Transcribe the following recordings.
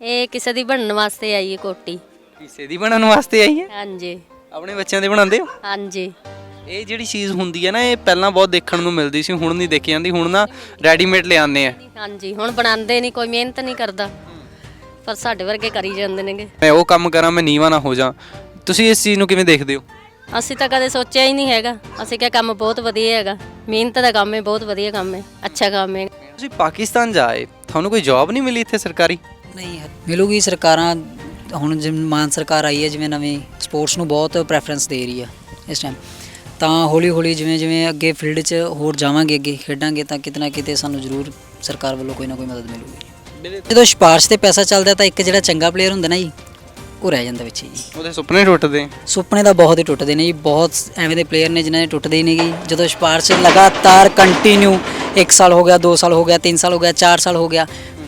ਇਹ ਕਿਸੇ ਦੀ ਬਣਨ ਵਾਸਤੇ ਆਈ ਹੈ ਕੋਟੀ। ਕਿਸੇ ਦੀ ਬਣਨ ਵਾਸਤੇ ਆਈ ਹੈ? ਹਾਂਜੀ। ਆਪਣੇ ਬੱਚਿਆਂ ਦੇ ਬਣਾਉਂਦੇ ਹੋ? ਹਾਂਜੀ। ਇਹ ਜਿਹੜੀ ਚੀਜ਼ ਹੁੰਦੀ ਹੈ ਨਾ ਇਹ ਪਹਿਲਾਂ ਬਹੁਤ ਦੇਖਣ ਨੂੰ ਮਿਲਦੀ ਸੀ ਹੁਣ ਨਹੀਂ ਦੇਖੀ ਜਾਂਦੀ ਹੁਣ ਨਾ ਰੈਡੀਮੇਡ ਲਿਆਉਂਦੇ ਆ। ਹਾਂਜੀ ਹੁਣ ਬਣਾਉਂਦੇ ਨਹੀਂ ਕੋਈ ਮਿਹਨਤ ਨਹੀਂ ਕਰਦਾ। ਪਰ ਸਾਡੇ ਵਰਗੇ ਕਰੀ ਜਾਂਦੇ ਨੇਗੇ। ਮੈਂ ਉਹ ਕੰਮ ਕਰਾਂ ਮੈਂ ਨੀਵਾ ਨਾ ਹੋ ਜਾ। ਤੁਸੀਂ ਇਸ ਚੀਜ਼ ਨੂੰ ਕਿਵੇਂ ਦੇਖਦੇ ਹੋ? ਅਸੀਂ ਤਾਂ ਕਦੇ ਸੋਚਿਆ ਹੀ ਨਹੀਂ ਹੈਗਾ। ਅਸੀਂ ਕਿਹਾ ਕੰਮ ਬਹੁਤ ਵਧੀਆ ਹੈਗਾ। ਮਿਹਨਤ ਦਾ ਕੰਮ ਹੈ ਬਹੁਤ ਵਧੀਆ ਕੰਮ ਹੈ ਅੱਛਾ ਕੰਮ ਹੈ। ਤੁਸੀਂ ਪਾਕਿਸਤਾਨ ਜਾਏ ਤੁਹਾਨੂੰ ਕੋਈ ਜੌਬ ਨਹੀਂ ਮਿਲੀ ਇੱਥੇ ਸਰਕਾਰੀ? ਨਹੀਂ ਹੈ। ਮਿਲੂਗੀ ਸਰਕਾਰਾਂ ਹੁਣ ਜਿਵੇਂ ਮਾਨ ਸਰਕਾਰ ਆਈ ਹੈ ਜਿਵੇਂ ਨਵੀਂ ਸਪੋਰਟਸ ਨੂੰ ਬਹੁਤ ਪ੍ਰੈਫਰੈਂਸ ਦੇ ਰਹੀ ਹੈ ਇਸ ਟਾਈਮ ਤਾਂ ਹੌਲੀ ਹੌਲੀ ਜਿਵੇਂ ਜਿਵੇਂ ਅੱਗੇ ਫੀਲਡ 'ਚ ਹੋਰ ਜਾਵਾਂਗੇ ਅੱਗੇ ਖੇਡਾਂਗੇ ਤਾਂ ਕਿਤੇ ਨਾ ਕਿਤੇ ਸਾਨੂੰ ਜ਼ਰੂਰ ਸਰਕਾਰ ਵੱਲੋਂ ਕੋਈ ਨਾ ਕੋਈ ਮਦਦ ਮਿਲੂਗੀ। ਜਦੋਂ ਸਿਫਾਰਿਸ਼ ਤੇ ਪੈਸਾ ਚੱਲਦਾ ਤਾਂ ਇੱਕ ਜਿਹੜਾ ਚੰਗਾ ਪਲੇਅਰ ਹੁੰਦਾ ਨਾ ਜੀ ਉਹ ਰਹਿ ਜਾਂਦਾ ਵਿੱਚ ਜੀ। ਉਹਦੇ ਸੁਪਨੇ ਟੁੱਟਦੇ। ਸੁਪਨੇ ਤਾਂ ਬਹੁਤ ਹੀ ਟੁੱਟਦੇ ਨੇ ਜੀ ਬਹੁਤ ਐਵੇਂ ਦੇ ਪਲੇਅਰ ਨੇ ਜਿਨ੍ਹਾਂ ਦੇ ਟੁੱਟਦੇ ਹੀ ਨਹੀਂ ਗੀ। ਜਦੋਂ ਸਿਫਾਰਿਸ਼ ਲਗਾਤਾਰ ਕੰਟੀਨਿਊ 1 ਸਾਲ ਹੋ ਗਿਆ 2 ਸਾਲ ਹੋ ਗਿਆ 3 ਸਾਲ ਹੋ ਗਿਆ 4 ਸਾਲ ਹੋ ਗਿਆ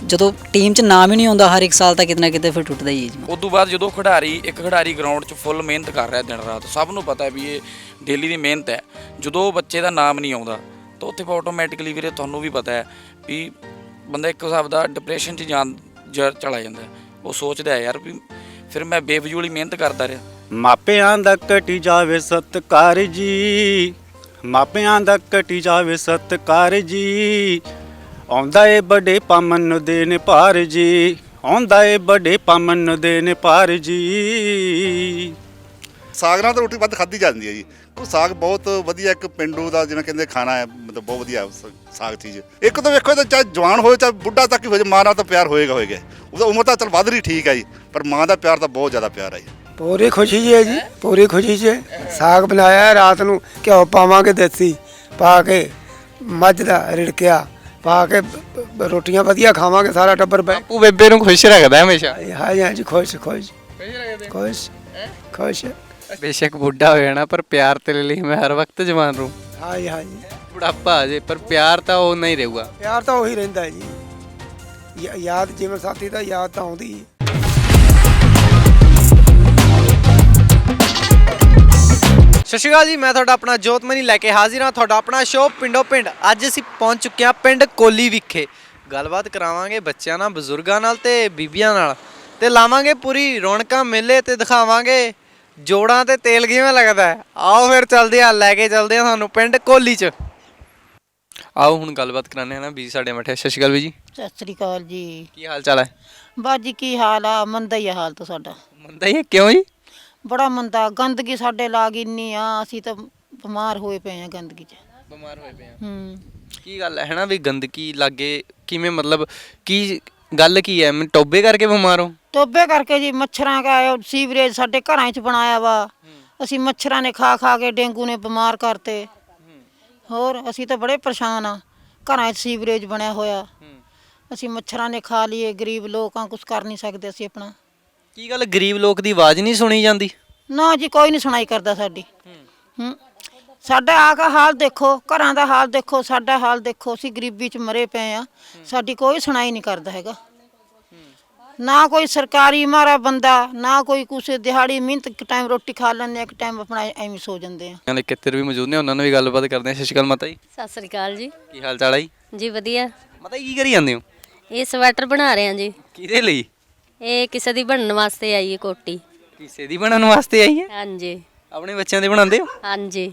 ਜਦੋਂ ਟੀਮ 'ਚ ਨਾਮ ਹੀ ਨਹੀਂ ਆਉਂਦਾ ਹਰ ਇੱਕ ਸਾਲ ਤਾਂ ਕਿਤੇ ਨਾ ਕਿਤੇ ਫਿਰ ਟੁੱਟਦਾ ਹੀ ਹੈ ਜੀ। ਉਸ ਤੋਂ ਬਾਅਦ ਜਦੋਂ ਖਿਡਾਰੀ ਇੱਕ ਖਿਡਾਰੀ ਗਰਾਊਂਡ 'ਚ ਫੁੱਲ ਮਿਹਨਤ ਕਰ ਰਿਹਾ ਦਿਨ ਰਾਤ ਸਭ ਨੂੰ ਪਤਾ ਹੈ ਵੀ ਇਹ ਡੇਲੀ ਦੀ ਮਿਹਨਤ ਹੈ। ਜਦੋਂ ਉਹ ਬੱਚੇ ਦਾ ਨਾਮ ਨਹੀਂ ਆਉਂਦਾ ਤਾਂ ਉੱਥੇ ਆਟੋਮੈਟਿਕਲੀ ਵੀਰੇ ਤੁਹਾਨੂੰ ਵੀ ਪਤਾ ਹੈ ਵੀ ਬੰਦਾ ਇੱਕ ਹਿਸਾਬ ਦਾ ਡਿਪਰੈਸ਼ਨ 'ਚ ਜਾਣ ਜ- ਚਲਾ ਜਾਂਦਾ। ਉਹ ਸੋਚਦਾ ਹੈ ਯਾਰ ਵੀ ਫਿਰ ਮੈਂ ਬੇਫਜ਼ੂਲ ਮਿਹਨਤ ਕਰਦਾ ਰਿਹਾ। ਮਾਪਿਆਂ ਦਾ ਕਟੀ ਜਾਵੇ ਸਤਕਾਰ ਜੀ ਮਾਪਿਆਂ ਦਾ ਕਟੀ ਜਾਵੇ ਸਤਕਾਰ ਜੀ ਆਉਂਦਾ ਏ ਬੜੇ ਪਾਮਨ ਦੇ ਨੇ ਭਾਰ ਜੀ ਆਉਂਦਾ ਏ ਬੜੇ ਪਾਮਨ ਦੇ ਨੇ ਭਾਰ ਜੀ। ਸਾਗ ਨਾਲ ਤਾਂ ਰੋਟੀ ਵੱਧ ਖਾਧੀ ਜਾਂਦੀ ਹੈ ਜੀ। ਉਹ ਸਾਗ ਬਹੁਤ ਵਧੀਆ ਇੱਕ ਪਿੰਡੂ ਦਾ ਜਿਵੇਂ ਕਹਿੰਦੇ ਖਾਣਾ ਹੈ ਮਤਲਬ ਬਹੁਤ ਵਧੀਆ ਸ- ਸਾਗ ਚੀਜ਼। ਇੱਕ ਤਾਂ ਵੇਖੋ ਇਹ ਤਾਂ ਚਾਹੇ ਜਵਾਨ ਹੋਏ ਚਾਹੇ ਬੁੱਢਾ ਤੱਕ ਹੀ ਹੋ ਜਾਏ ਮਾਂ ਨਾਲ ਤਾਂ ਪਿਆਰ ਹੋਏਗਾ ਹੋਏਗਾ। ਉਹਦਾ ਉਮਰ ਤਾਂ ਚਲ ਵੱਧ ਰਹੀ ਠੀਕ ਹੈ ਜੀ। ਪਰ ਮਾਂ ਦਾ ਪਿਆਰ ਤਾਂ ਬਹੁਤ ਜ਼ਿਆਦਾ ਪਿਆਰ ਹੈ ਜੀ। ਪੂਰੀ ਖੁਸ਼ੀ 'ਚ ਹੈ ਜੀ ਪੂਰੀ ਖੁਸ਼ੀ 'ਚ ਸਾਗ ਬਣਾਇਆ ਹੈ, ਰਾਤ ਨੂੰ ਘਿਓ ਪਾਵਾਂਗੇ ਦੇਸੀ ਪਾ ਕੇ ਮੱਝ ਦਾ ਰਿੜਕਿਆ। ਪਾ ਕੇ ਬ- ਰੋਟੀਆਂ ਵਧੀਆ ਖਾਵਾਂਗੇ ਸਾਰਾ ਟੱਬਰ ਬੈ ਬਾਪੂ ਬੇਬੇ ਨੂੰ ਖੁਸ਼ ਰੱਖਦਾ ਹਮੇਸ਼ਾ। ਹਾਂ ਜੀ ਹਾਂ ਜੀ ਖੁਸ਼ ਖੁਸ਼। ਖੁਸ਼ ਖੁਸ਼ ਬੇਸ਼ੱਕ ਬੁੱਢਾ ਹੋ ਜਾਣਾ ਪਰ ਪਿਆਰ ਤੇਰੇ ਲਈ ਮੈਂ ਹਰ ਵਕਤ ਜਵਾਨ ਰਹੂੰ। ਹਾਂ ਜੀ ਹਾਂ ਜੀ। ਬੁਢਾਪਾ ਆ ਜੇ ਪਰ ਪਿਆਰ ਤਾਂ ਉਹ ਨਹੀਂ ਰਹੂਗਾ। ਪਿਆਰ ਤਾਂ ਉਹੀ ਰਹਿੰਦਾ ਹੈ ਜੀ। ਯਾ- ਯਾਦ ਜੀਵਨ ਸਾਥੀ ਦਾ ਯਾਦ ਤਾਂ ਆਉਂਦੀ ਹੀ। ਸਤਿ ਸ਼੍ਰੀ ਅਕਾਲ ਜੀ ਮੈਂ ਤੁਹਾਡਾ ਆਪਣਾ ਜੋਤਮਨੀ ਲੈ ਕੇ ਹਾਜ਼ਰ ਹਾਂ। ਤੁਹਾਡਾ ਆਪਣਾ ਸ਼ੋਅ ਪਿੰਡੋ ਪਿੰਡ। ਅੱਜ ਅਸੀਂ ਪਹੁੰਚ ਚੁੱਕੇ ਹਾਂ ਪਿੰਡ ਕੋਲੀ ਵਿਖੇ। ਗੱਲਬਾਤ ਕਰਾਵਾਂਗੇ ਬੱਚਿਆਂ ਨਾਲ ਬਜ਼ੁਰਗਾਂ ਨਾਲ ਤੇ ਬੀਬੀਆਂ ਨਾਲ। ਤੇ ਲਾਵਾਂਗੇ ਪੂਰੀ ਰੌਣਕਾਂ ਮੇਲੇ ਤੇ ਦਿਖਾਵਾਂਗੇ। ਜੋੜਾਂ ਤੇ ਤੇਲ ਕਿਵੇਂ ਲੱਗਦਾ। ਆਓ ਫਿਰ ਚੱਲਦੇ ਆ ਲੈ ਕੇ ਚੱਲਦੇ ਆ ਤੁਹਾਨੂੰ ਪਿੰਡ ਕੋਲੀ ਚ। ਆਓ ਹੁਣ ਗੱਲਬਾਤ ਕਰਾਣੇ ਆ ਨਾ ਵੀ ਸਾਡੇ ਮੱਠੇ ਸਤਿ ਸ਼੍ਰੀ ਅਕਾਲ ਵੀ ਜੀ ਸਤਿ ਸ੍ਰੀ ਅਕਾਲ ਜੀ। ਕੀ ਹਾਲ ਚਾਲ ਹੈ? ਬਾਜੀ ਕੀ ਹਾਲ ਆ? ਮੰਦਾ ਹੀ ਆ ਹਾਲ ਤਾਂ ਸਾਡਾ। ਮੰਦਾ ਹੀ ਹੈ, ਕਿਉਂ ਜੀ? ਬੜਾ ਮੰਦਾ ਗੰਦਗੀ ਸਾਡੇ ਲਾਗ ਇੰਨੀ ਆ ਅਸੀਂ ਤਾਂ ਬਿਮਾਰ ਹੋਏ ਪਏ ਆ ਗੰਦਗੀ 'ਚ। ਬਿਮਾਰ ਹੋਏ ਪਏ ਆ। ਹੂੰ। ਕੀ ਗੱਲ ਹੈ ਨਾ ਵੀ ਗੰਦਗੀ ਲੱਗੇ ਕਿਵੇਂ ਮਤਲਬ ਕੀ ਗੱਲ ਕੀ ਹੈ ਮੈਂ ਟੋਬੇ ਕਰਕੇ ਬਿਮਾਰ ਹਾਂ? ਟੋਬੇ ਕਰਕੇ ਜੀ ਮੱਛਰਾਂ ਦਾ ਇਹ ਸੀਵਰੇਜ ਸਾਡੇ ਘਰਾਂ 'ਚ ਬਣਾਇਆ ਵਾ। ਅਸੀਂ ਮੱਛਰਾਂ ਨੇ ਖਾ ਖਾ ਕੇ ਡੇਂਗੂ ਨੇ ਬਿਮਾਰ ਕਰਤੇ। ਹੋਰ ਅਸੀਂ ਤਾਂ ਬੜੇ ਪਰੇਸ਼ਾਨ ਆ ਘਰਾਂ 'ਚ ਸੀਵਰੇਜ ਬਣਿਆ ਹੋਇਆ। ਅਸੀਂ ਮੱਛਰਾਂ ਨੇ ਖਾ ਲਈਏ ਗਰੀਬ ਲੋਕਾਂ ਕੁਝ ਕਰ ਨਹੀਂ ਸਕਦੇ ਅਸੀਂ ਆਪਣਾ। ਕੀ ਗੱਲ ਗਰੀਬ ਲੋਕ ਦੀ ਆਵਾਜ਼ ਨਹੀਂ ਸੁਣੀ ਜਾਂਦੀ? ਨਾ ਜੀ ਕੋਈ ਨਹੀਂ ਸੁਣਾਈ ਕਰਦਾ ਸਾਡੀ। ਹੂੰ। ਸਾਡਾ ਆ ਕਾ ਹਾਲ ਦੇਖੋ ਘਰਾਂ ਦਾ ਹਾਲ ਦੇਖੋ ਸਾਡਾ ਹਾਲ ਦੇਖੋ ਅਸੀਂ ਗਰੀਬੀ 'ਚ ਮਰੇ ਪਏ ਆ। ਸਾਡੀ ਕੋਈ ਸੁਣਾਈ ਨਹੀਂ ਕਰਦਾ ਹੈਗਾ। ਨਾ ਕੋਈ ਸਰਕਾਰੀ ਮਾਰਾ ਬੰਦਾ ਨਾ ਕੋਈ ਕੁਛ ਦਿਹਾੜੀ ਮਿਹਨਤ ਇੱਕ ਟਾਈਮ ਰੋਟੀ ਖਾ ਲੈਂਦੇ ਆ ਇੱਕ ਟਾਈਮ ਆਪਣਾ ਐਵੇਂ ਸੋ ਜਾਂਦੇ ਆ। ਨਾਲੇ ਕਿੱਤਰ ਵੀ ਮੌਜੂਦ ਨੇ ਉਹਨਾਂ ਨਾਲ ਵੀ ਗੱਲਬਾਤ ਕਰਦੇ ਆ। ਸਤਿ ਸ਼੍ਰੀ ਅਕਾਲ ਮਾਤਾ ਜੀ। ਸਤਿ ਸ੍ਰੀ ਅਕਾਲ ਜੀ। ਕੀ ਹਾਲ ਚਾਲ ਹੈ ਜੀ? ਜੀ ਵਧੀਆ। ਮਾਤਾ ਜੀ ਕੀ ਕਰੀ ਜਾਂਦੇ ਹੋ? ਇਹ ਸਵੈਟਰ ਬਣਾ ਰਹੇ ਹਾਂ ਜੀ। ਕਿਹਦੇ ਲਈ? ਇਹ ਕਿਸੇ ਦੀ ਬਣਨ ਵਾਸਤੇ ਆਈ ਹੈ ਕੋਟੀ। ਕਿਸੇ ਦੀ ਬਣਨ ਵਾਸਤੇ ਆਈ ਹੈ? ਹਾਂਜੀ। ਆਪਣੇ ਬੱਚਿਆਂ ਦੇ ਬਣਾਉਂਦੇ ਹੋ? ਹਾਂਜੀ।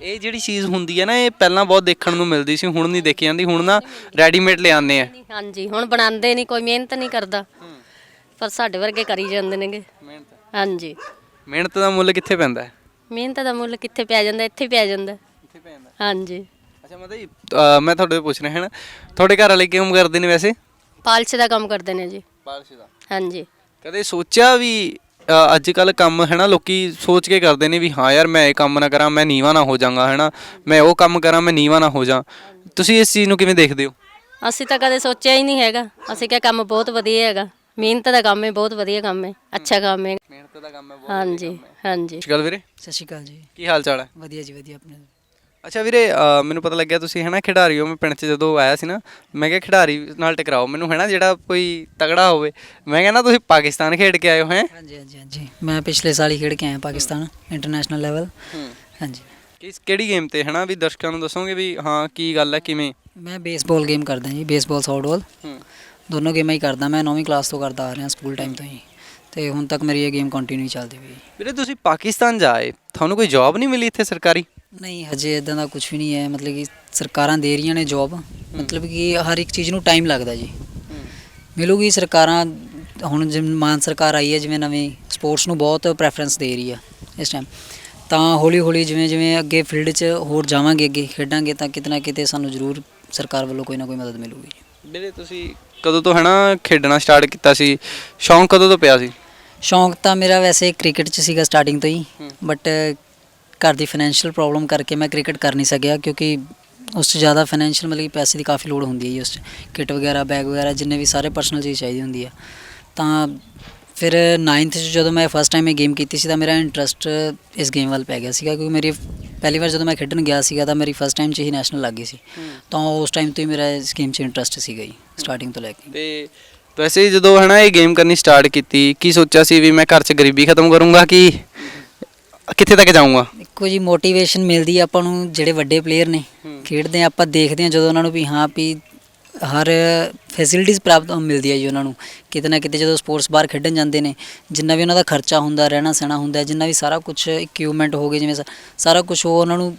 ਇਹ ਜਿਹੜੀ ਚੀਜ਼ ਹੁੰਦੀ ਹੈ ਨਾ ਇਹ ਪਹਿਲਾਂ ਬਹੁਤ ਦੇਖਣ ਨੂੰ ਮਿਲਦੀ ਸੀ ਹੁਣ ਨਹੀਂ ਦੇਖੀ ਜਾਂਦੀ ਹੁਣ ਨਾ ਰੈਡੀਮੇਡ ਲਿਆਉਂਦੇ ਆ। ਹਾਂਜੀ ਹੁਣ ਬਣਾਉਂਦੇ ਨਹੀਂ ਕੋਈ ਮਿਹਨਤ ਨਹੀਂ ਕਰਦਾ। ਪਰ ਸਾਡੇ ਵਰਗੇ ਕਰੀ ਜਾਂਦੇ ਨੇਗੇ। ਹਾਂਜੀ। ਮਿਹਨਤ ਦਾ ਮੁੱਲ ਕਿੱਥੇ ਪੈਂਦਾ? ਹੈ ਮਿਹਨਤ ਦਾ ਮੁੱਲ ਕਿੱਥੇ ਪਿਆ ਜਾਂਦਾ ਇੱਥੇ ਪਿਆ ਜਾਂਦਾ। ਕਿੱਥੇ ਪੈਂਦਾ ਹਾਂਜੀ। ਅੱਛਾ ਮਾਤਾ ਜੀ ਅਹ ਮੈਂ ਤੁਹਾਡੇ ਤੋਂ ਪੁੱਛ ਰਿਹਾ ਹਾਂ ਤੁਹਾਡੇ ਘਰ ਵਾਲੇ ਕਿਉਂ ਕਰਦੇ ਨੇ ਵੈਸੇ? ਪਾਲਿਸ਼ ਦਾ ਕੰਮ ਕਰਦੇ ਨੇ ਜੀ। ਬਾਰਿਸ਼ ਦਾ। ਹਾਂਜੀ। ਕਦੇ ਸੋਚਿਆ ਵੀ ਅੱਜ ਕੱਲ ਕੰਮ ਹੈ ਨਾ ਲੋਕੀ ਸੋਚ ਕੇ ਕਰਦੇ ਨੇ ਵੀ ਹਾਂ ਯਾਰ ਮੈਂ ਇਹ ਕੰਮ ਨਾ ਕਰਾਂ ਮੈਂ ਨੀਵਾ ਨਾ ਹੋ ਜਾਵਾਂਗਾ ਹੈ ਨਾ ਮੈਂ ਉਹ ਕੰਮ ਕਰਾਂ ਮੈਂ ਨੀਵਾ ਨਾ ਹੋ ਜਾ। ਤੁਸੀਂ ਇਸ ਚੀਜ਼ ਨੂੰ ਕਿਵੇਂ ਦੇਖਦੇ ਹੋ? ਅਸੀਂ ਤਾਂ ਕਦੇ ਸੋਚਿਆ ਹੀ ਨਹੀਂ ਹੈਗਾ। ਅਸੀਂ ਕਿਹਾ ਕੰਮ ਬਹੁਤ ਵਧੀਆ ਹੈਗਾ। ਮਿਹਨਤ ਦਾ ਕੰਮ ਹੈ ਬਹੁਤ ਵਧੀਆ ਕੰਮ ਹੈ ਅੱਛਾ ਕੰਮ ਹੈ ਮਿਹਨਤ ਦਾ ਕੰਮ ਹੈ ਹਾਂਜੀ ਹਾਂਜੀ। ਗੱਲ ਵੀਰੇ। ਸਤਿ ਸ਼੍ਰੀ ਅਕਾਲ ਜੀ। ਕੀ ਹਾਲ ਚਾਲ ਹੈ? ਵਧੀਆ ਜੀ ਵਧੀਆ ਆਪਣੇ। ਅੱਛਾ ਵੀਰੇ ਅ, ਮੈਨੂੰ ਪਤਾ ਲੱਗਿਆ ਤੁਸੀਂ ਹੈ ਨਾ ਖਿਡਾਰੀ ਹੋ ਮੈਂ ਪਿੰਡ 'ਚ ਜਦੋਂ ਆਇਆ ਸੀ ਨਾ ਮੈਂ ਕਿਹਾ ਖਿਡਾਰੀ ਨਾਲ ਟਕਰਾਓ ਮੈਨੂੰ ਹੈ ਨਾ ਜਿਹੜਾ ਕੋਈ ਤਗੜਾ ਹੋਵੇ। ਮੈਂ ਕਹਿੰਦਾ ਤੁਸੀਂ ਪਾਕਿਸਤਾਨ ਖੇਡ ਕੇ ਆਏ ਹੋ? ਹੈ ਹਾਂਜੀ ਹਾਂਜੀ ਹਾਂਜੀ। ਮੈਂ ਪਿਛਲੇ ਸਾਲ ਹੀ ਖੇਡ ਕੇ ਆਇਆ ਪਾਕਿਸਤਾਨ ਇੰਟਰਨੈਸ਼ਨਲ ਲੈਵਲ ਹਾਂਜੀ। ਕਿਸ ਕਿਹੜੀ ਗੇਮ ਤੇ ਹੈ ਨਾ ਵੀ ਦਰਸ਼ਕਾਂ ਨੂੰ ਦੱਸੋਗੇ ਵੀ ਹਾਂ ਕੀ ਗੱਲ ਹੈ ਕਿਵੇਂ? ਮੈਂ ਬੇਸਬਾਲ ਗੇਮ ਕਰਦਾ ਜੀ ਬੇਸਬਾਲ ਸੌਫਟਬਾਲ ਹੂੰ। ਦੋਨੋਂ ਗੇਮਾਂ ਹੀ ਕਰਦਾ ਮੈਂ 9ਵੀਂ ਕਲਾਸ ਤੋਂ ਕਰਦਾ ਆ ਰਿਹਾ ਸਕੂਲ ਟਾਈਮ ਤੋਂ ਹੀ। ਤੇ ਹੁਣ ਤੱਕ ਮੇਰੀ ਇਹ ਗੇਮ ਕੰਟੀਨਿਊ ਚੱਲਦੀ ਪਈ। ਵੀਰੇ ਤੁਸੀਂ ਪਾਕਿਸਤਾਨ ਜਾਏ ਤੁਹਾਨੂੰ ਕੋਈ ਜੌਬ ਨਹੀਂ ਮਿਲੀ ਇੱਥੇ ਸਰਕਾਰੀ? ਨਹੀਂ ਹਜੇ ਇਦਾਂ ਦਾ ਕੁਝ ਵੀ ਨਹੀਂ ਹੈ। ਮਤਲਬ ਕਿ ਸਰਕਾਰਾਂ ਦੇ ਰਹੀਆਂ ਨੇ ਜੌਬ ਮਤਲਬ ਕਿ ਹਰ ਇੱਕ ਚੀਜ਼ ਨੂੰ ਟਾਈਮ ਲੱਗਦਾ ਜੀ। ਮਿਲੂਗੀ ਸਰਕਾਰਾਂ। ਹੁਣ ਜਿਵੇਂ ਮਾਨ ਸਰਕਾਰ ਆਈ ਹੈ ਜਿਵੇਂ ਨਵੀਂ ਸਪੋਰਟਸ ਨੂੰ ਬਹੁਤ ਪ੍ਰੈਫਰੈਂਸ ਦੇ ਰਹੀ ਆ ਇਸ ਟਾਈਮ ਤਾਂ ਹੌਲੀ ਹੌਲੀ ਜਿਵੇਂ ਜਿਵੇਂ ਅੱਗੇ ਫੀਲਡ 'ਚ ਹੋਰ ਜਾਵਾਂਗੇ ਅੱਗੇ ਖੇਡਾਂਗੇ ਤਾਂ ਕਿਤੇ ਨਾ ਕਿਤੇ ਸਾਨੂੰ ਜ਼ਰੂਰ ਸਰਕਾਰ ਵੱਲੋਂ ਕੋਈ ਨਾ ਕੋਈ ਮਦਦ ਮਿਲੂਗੀ ਵੀਰੇ ਤੁਸੀਂ ਕਦੋਂ ਤੋਂ ਹਨਾ ਖੇਡਣਾ ਸਟਾਰਟ ਕੀਤਾ ਸੀ? ਸ਼ੌਂਕ ਕਦੋਂ ਤੋਂ ਪਿਆ ਸੀ? ਸ਼ੌਂਕ ਤਾਂ ਮੇਰਾ ਵੈਸੇ ਕ੍ਰਿਕਟ 'ਚ ਸੀਗਾ ਸਟਾਰਟਿੰਗ ਤੋਂ ਹੀ। ਬਟ ਘਰ ਦੀ ਫਾਈਨੈਂਸ਼ੀਅਲ ਪ੍ਰੋਬਲਮ ਕਰਕੇ ਮੈਂ ਕ੍ਰਿਕਟ ਕਰ ਨਹੀਂ ਸਕਿਆ ਕਿਉਂਕਿ ਉਸ 'ਚ ਜ਼ਿਆਦਾ ਫਾਈਨੈਂਸ਼ੀਅਲ ਮਤਲਬ ਕਿ ਪੈਸੇ ਦੀ ਕਾਫੀ ਲੋੜ ਹੁੰਦੀ ਹੈ ਜੀ ਉਸ 'ਚ। ਕਿਟ ਵਗੈਰਾ ਬੈਗ ਵਗੈਰਾ ਜਿੰਨੇ ਵੀ ਸਾਰੇ ਪਰਸਨਲ ਚੀਜ਼ ਚਾਹੀਦੀ ਹੁੰਦੀ ਆ ਤਾਂ ਫਿਰ 9th 'ਚ ਜਦੋਂ ਮੈਂ ਫਸਟ ਟਾਈਮ ਇਹ ਗੇਮ ਕੀਤੀ ਸੀ ਤਾਂ ਮੇਰਾ ਇੰਟਰਸਟ ਇਸ ਗੇਮ ਵੱਲ ਪੈ ਗਿਆ ਸੀਗਾ ਕਿਉਂਕਿ ਮੇਰੀ ਪਹਿਲੀ ਵਾਰ ਜਦੋਂ ਮੈਂ ਖੇਡਣ ਗਿਆ ਸੀਗਾ ਤਾਂ ਮੇਰੀ ਫਸਟ ਟਾਈਮ 'ਚ ਹੀ ਨੈਸ਼ਨਲ ਲੱਗ ਗਈ ਸੀ। ਤਾਂ ਉਸ ਟਾਈਮ ਤੋਂ ਹੀ ਮੇਰਾ ਇਸ ਗੇਮ 'ਚ ਇੰਟਰਸਟ ਸੀਗਾ ਜੀ ਸਟਾਰਟਿੰਗ ਤੋਂ ਲੈ ਕੇ। ਤੇ ਵੈਸੇ ਜਦੋਂ ਹਨਾ ਇਹ ਗੇਮ ਕਰਨੀ ਸਟਾਰਟ ਕੀਤੀ ਕੀ ਸੋਚਿਆ ਸੀ ਵੀ ਮੈਂ ਘਰ 'ਚ ਗਰੀਬੀ ਖਤਮ ਕਰੂੰਗਾ ਕਿ ਕਿੱਥੇ ਤੱਕ ਜਾਊਂਗਾ? ਦੇਖੋ ਜੀ ਮੋਟੀਵੇਸ਼ਨ ਮਿਲਦੀ ਆ ਆਪਾਂ ਨੂੰ ਜਿਹੜੇ ਵੱਡੇ ਪਲੇਅਰ ਨੇ। ਖੇਡਦੇ ਆ ਆਪਾਂ ਦੇਖਦੇ ਆ ਜਦੋਂ ਉਹਨਾਂ ਨੂੰ ਵੀ ਹਾਂ ਵੀ ਹਰ ਫੈਸਿਲਿਟੀਜ਼ ਪ੍ਰਾਪਤ ਮਿਲਦੀ ਹੈ ਜੀ ਉਹਨਾਂ ਨੂੰ। ਕਿਤੇ ਨਾ ਕਿਤੇ ਜਦੋਂ ਸਪੋਰਟਸ ਬਾਹਰ ਖੇਡਣ ਜਾਂਦੇ ਨੇ ਜਿੰਨਾ ਵੀ ਉਹਨਾਂ ਦਾ ਖਰਚਾ ਹੁੰਦਾ ਰਹਿਣਾ ਸਹਿਣਾ ਹੁੰਦਾ ਜਿੰਨਾ ਵੀ ਸਾਰਾ ਕੁਝ ਇਕਵਿਪਮੈਂਟ ਹੋ ਗਏ ਜਿਵੇਂ ਸਾਰਾ ਕੁਝ ਉਹ ਉਹਨਾਂ ਨੂੰ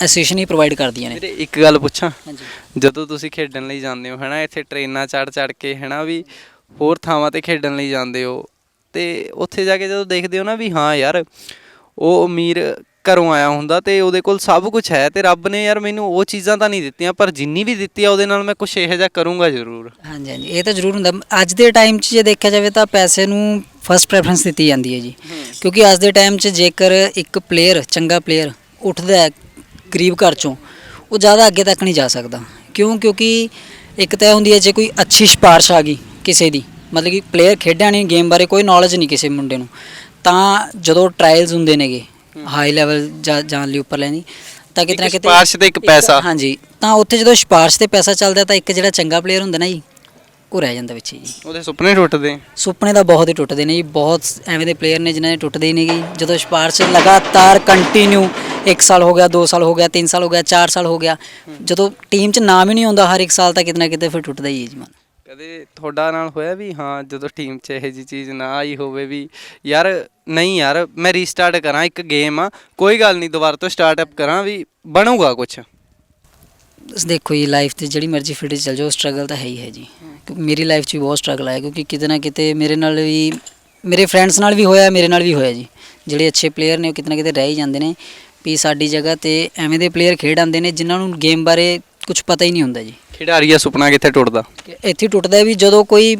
ਐਸੋਸੀਏਸ਼ਨ ਹੀ ਪ੍ਰੋਵਾਈਡ ਕਰਦੀਆਂ ਨੇ। ਵੀਰੇ ਇੱਕ ਗੱਲ ਪੁੱਛਾਂ? ਜਦੋਂ ਤੁਸੀਂ ਖੇਡਣ ਲਈ ਜਾਂਦੇ ਹੋ ਹਨਾ ਇੱਥੇ ਟ੍ਰੇਨਾਂ ਚੜ ਚੜ ਕੇ ਹਨਾ ਵੀ ਹੋਰ ਥਾਵਾਂ ਤੇ ਖੇਡਣ ਲਈ ਜਾਂਦੇ ਹੋ ਤੇ ਉੱਥੇ ਜਾ ਕੇ ਜਦੋਂ ਦੇਖਦੇ ਹੋ ਨਾ ਵੀ ਹਾਂ ਯਾਰ ਉਹ ਅਮੀਰ ਘਰੋਂ ਆਇਆ ਹੁੰਦਾ ਤੇ ਉਹਦੇ ਕੋਲ ਸਭ ਕੁਝ ਹੈ ਤੇ ਰੱਬ ਨੇ ਯਾਰ ਮੈਨੂੰ ਉਹ ਚੀਜ਼ਾਂ ਤਾਂ ਨਹੀਂ ਦਿੱਤੀਆਂ ਪਰ ਜਿੰਨੀ ਵੀ ਦਿੱਤੀ ਆ ਉਹਦੇ ਨਾਲ ਮੈਂ ਕੁਝ ਇਹੋ ਜਿਹਾ ਕਰੂੰਗਾ ਜ਼ਰੂਰ। ਹਾਂਜੀ ਹਾਂਜੀ ਇਹ ਤਾਂ ਜ਼ਰੂਰ ਹੁੰਦਾ। ਅੱਜ ਦੇ ਟਾਈਮ 'ਚ ਜੇ ਦੇਖਿਆ ਜਾਵੇ ਤਾਂ ਪੈਸੇ ਨੂੰ ਫਸਟ ਪ੍ਰੈਫਰੈਂਸ ਦਿੱਤੀ ਜਾਂਦੀ ਹੈ ਜੀ। ਕਿਉਂਕਿ ਅੱਜ ਦੇ ਟਾਈਮ 'ਚ ਜੇਕਰ ਇੱਕ ਪਲੇਅਰ ਚੰਗਾ ਪਲੇਅਰ ਉੱਠਦਾ ਹੈ ਗਰੀਬ ਘਰ 'ਚੋਂ ਉਹ ਜ਼ਿਆਦਾ ਅੱਗੇ ਤੱਕ ਨਹੀਂ ਜਾ ਸਕਦਾ। ਕਿਉਂ? ਕਿਉਂਕਿ ਇੱਕ ਤਾਂ ਹੁੰਦੀ ਹੈ ਜੇ ਕੋਈ ਅੱਛੀ ਸਿਫਾਰਿਸ਼ ਆ ਗਈ ਕਿਸੇ ਦੀ ਮਤਲਬ ਕਿ ਪਲੇਅਰ ਖੇਡਿਆ ਨਹੀਂ ਗੇਮ ਬਾਰੇ ਕੋਈ ਨੌਲੇਜ ਨਹੀਂ ਕਿਸੇ ਮੁੰਡੇ ਨੂੰ ਤਾਂ ਜਦੋਂ ਟ੍ਰਾਇਲਸ ਹੁੰਦੇ ਨੇਗੇ ਹਾਈ ਲੈਵਲ ਜਾਣ ਲਈ ਉੱਪਰ ਲੈਣੀ। ਤਾਂ ਕਿਤੇ ਨਾ ਕਿਤੇ ਸਿਫਾਰਿਸ਼ ਤੇ ਇੱਕ ਪੈਸਾ। ਹਾਂਜੀ। ਤਾਂ ਉੱਥੇ ਜਦੋਂ ਸਿਫਾਰਿਸ਼ ਤੇ ਪੈਸਾ ਚੱਲਦਾ ਤਾਂ ਇੱਕ ਜਿਹੜਾ ਚੰਗਾ ਪਲੇਅਰ ਹੁੰਦਾ ਨਾ ਜੀ ਉਹ ਰਹਿ ਜਾਂਦਾ ਵਿੱਚ ਜੀ। ਉਹਦੇ ਸੁਪਨੇ ਟੁੱਟਦੇ। ਸੁਪਨੇ ਤਾਂ ਬਹੁਤ ਹੀ ਟੁੱਟਦੇ ਨੇ ਜੀ ਬਹੁਤ ਐਵੇਂ ਦੇ ਪਲੇਅਰ ਨੇ ਜਿਨ੍ਹਾਂ ਦੇ ਟੁੱਟਦੇ ਹੀ ਨਹੀਂਗੇ ਜਦੋਂ ਸਿਫਾਰਿਸ਼ ਲਗਾਤਾਰ ਕੰਟੀਨਿਊ 1 ਸਾਲ ਹੋ ਗਿਆ 2 ਸਾਲ ਹੋ ਗਿਆ 3 ਸਾਲ ਹੋ ਗਿਆ 4 ਸਾਲ ਹੋ ਗਿਆ ਜਦੋਂ ਟੀਮ 'ਚ ਨਾਮ ਹੀ ਨਹੀਂ ਆਉਂਦਾ ਹਰ ਇੱਕ ਸਾਲ ਤਾਂ ਕਿਤੇ ਨਾ ਕਿਤੇ ਫਿਰ ਟੁੱਟਦਾ ਹੀ ਹੈ ਜੀ ਮਨ। ਕਦੇ ਤੁਹਾਡਾ ਨਾਲ ਹੋਇਆ ਵੀ ਹਾਂ ਜਦੋਂ ਟੀਮ 'ਚ ਇਹੋ ਜੀ ਚੀਜ਼ ਨਾ ਆਈ ਹੋਵੇ ਵੀ ਯਾਰ ਨਹੀਂ ਯਾਰ ਮੈਂ ਰੀਸਟਾਰਟ ਕਰਾਂ, ਇੱਕ ਗੇਮ ਆ, ਕੋਈ ਗੱਲ ਨਹੀਂ ਦੁਬਾਰਾ ਤੋਂ ਸਟਾਰਟ ਅਪ ਕਰਾਂ ਵੀ ਬਣੂਗਾ ਕੁਝ ਦੇਖੋ ਜੀ ਲਾਈਫ ਤੇ ਜਿਹੜੀ ਮਰਜ਼ੀ ਫੀਲਡ 'ਚ ਚੱਲ ਜਾਓ ਸਟਰਗਲ ਤਾਂ ਹੈ ਹੀ ਹੈ ਜੀ। ਕਿਉਂਕਿ ਮੇਰੀ ਲਾਈਫ 'ਚ ਵੀ ਬਹੁਤ ਸਟਰਗਲ ਆਇਆ ਕਿਉਂਕਿ ਕਿਤੇ ਨਾ ਕਿਤੇ ਮੇਰੇ ਨਾਲ ਵੀ, ਮੇਰੇ ਫਰੈਂਡਸ ਨਾਲ ਵੀ ਹੋਇਆ, ਮੇਰੇ ਨਾਲ ਵੀ ਹੋਇਆ ਜੀ। ਜਿਹੜੇ ਅੱਛੇ ਪਲੇਅਰ ਨੇ ਉਹ ਕਿਤੇ ਨਾ ਕਿਤੇ ਰਹਿ ਹੀ ਜਾਂਦੇ ਨੇ ਵੀ ਸਾਡੀ ਜਗ੍ਹਾ ਤੇ ਐਵੇਂ ਦੇ ਪਲੇਅਰ ਖੇਡ ਆਉਂਦੇ ਨੇ ਜਿਨ੍ਹਾਂ ਨੂੰ ਗੇਮ ਬਾਰੇ ਕੁਝ ਪਤਾ ਹੀ ਨਹੀਂ ਹੁੰਦਾ ਜੀ। ਖਿਡਾਰੀ ਦਾ ਸੁਪਨਾ ਕਿੱਥੇ ਟੁੱਟਦਾ? ਇੱਥੇ ਟੁੱਟਦਾ ਹੈ ਵੀ ਜਦੋਂ ਕੋਈ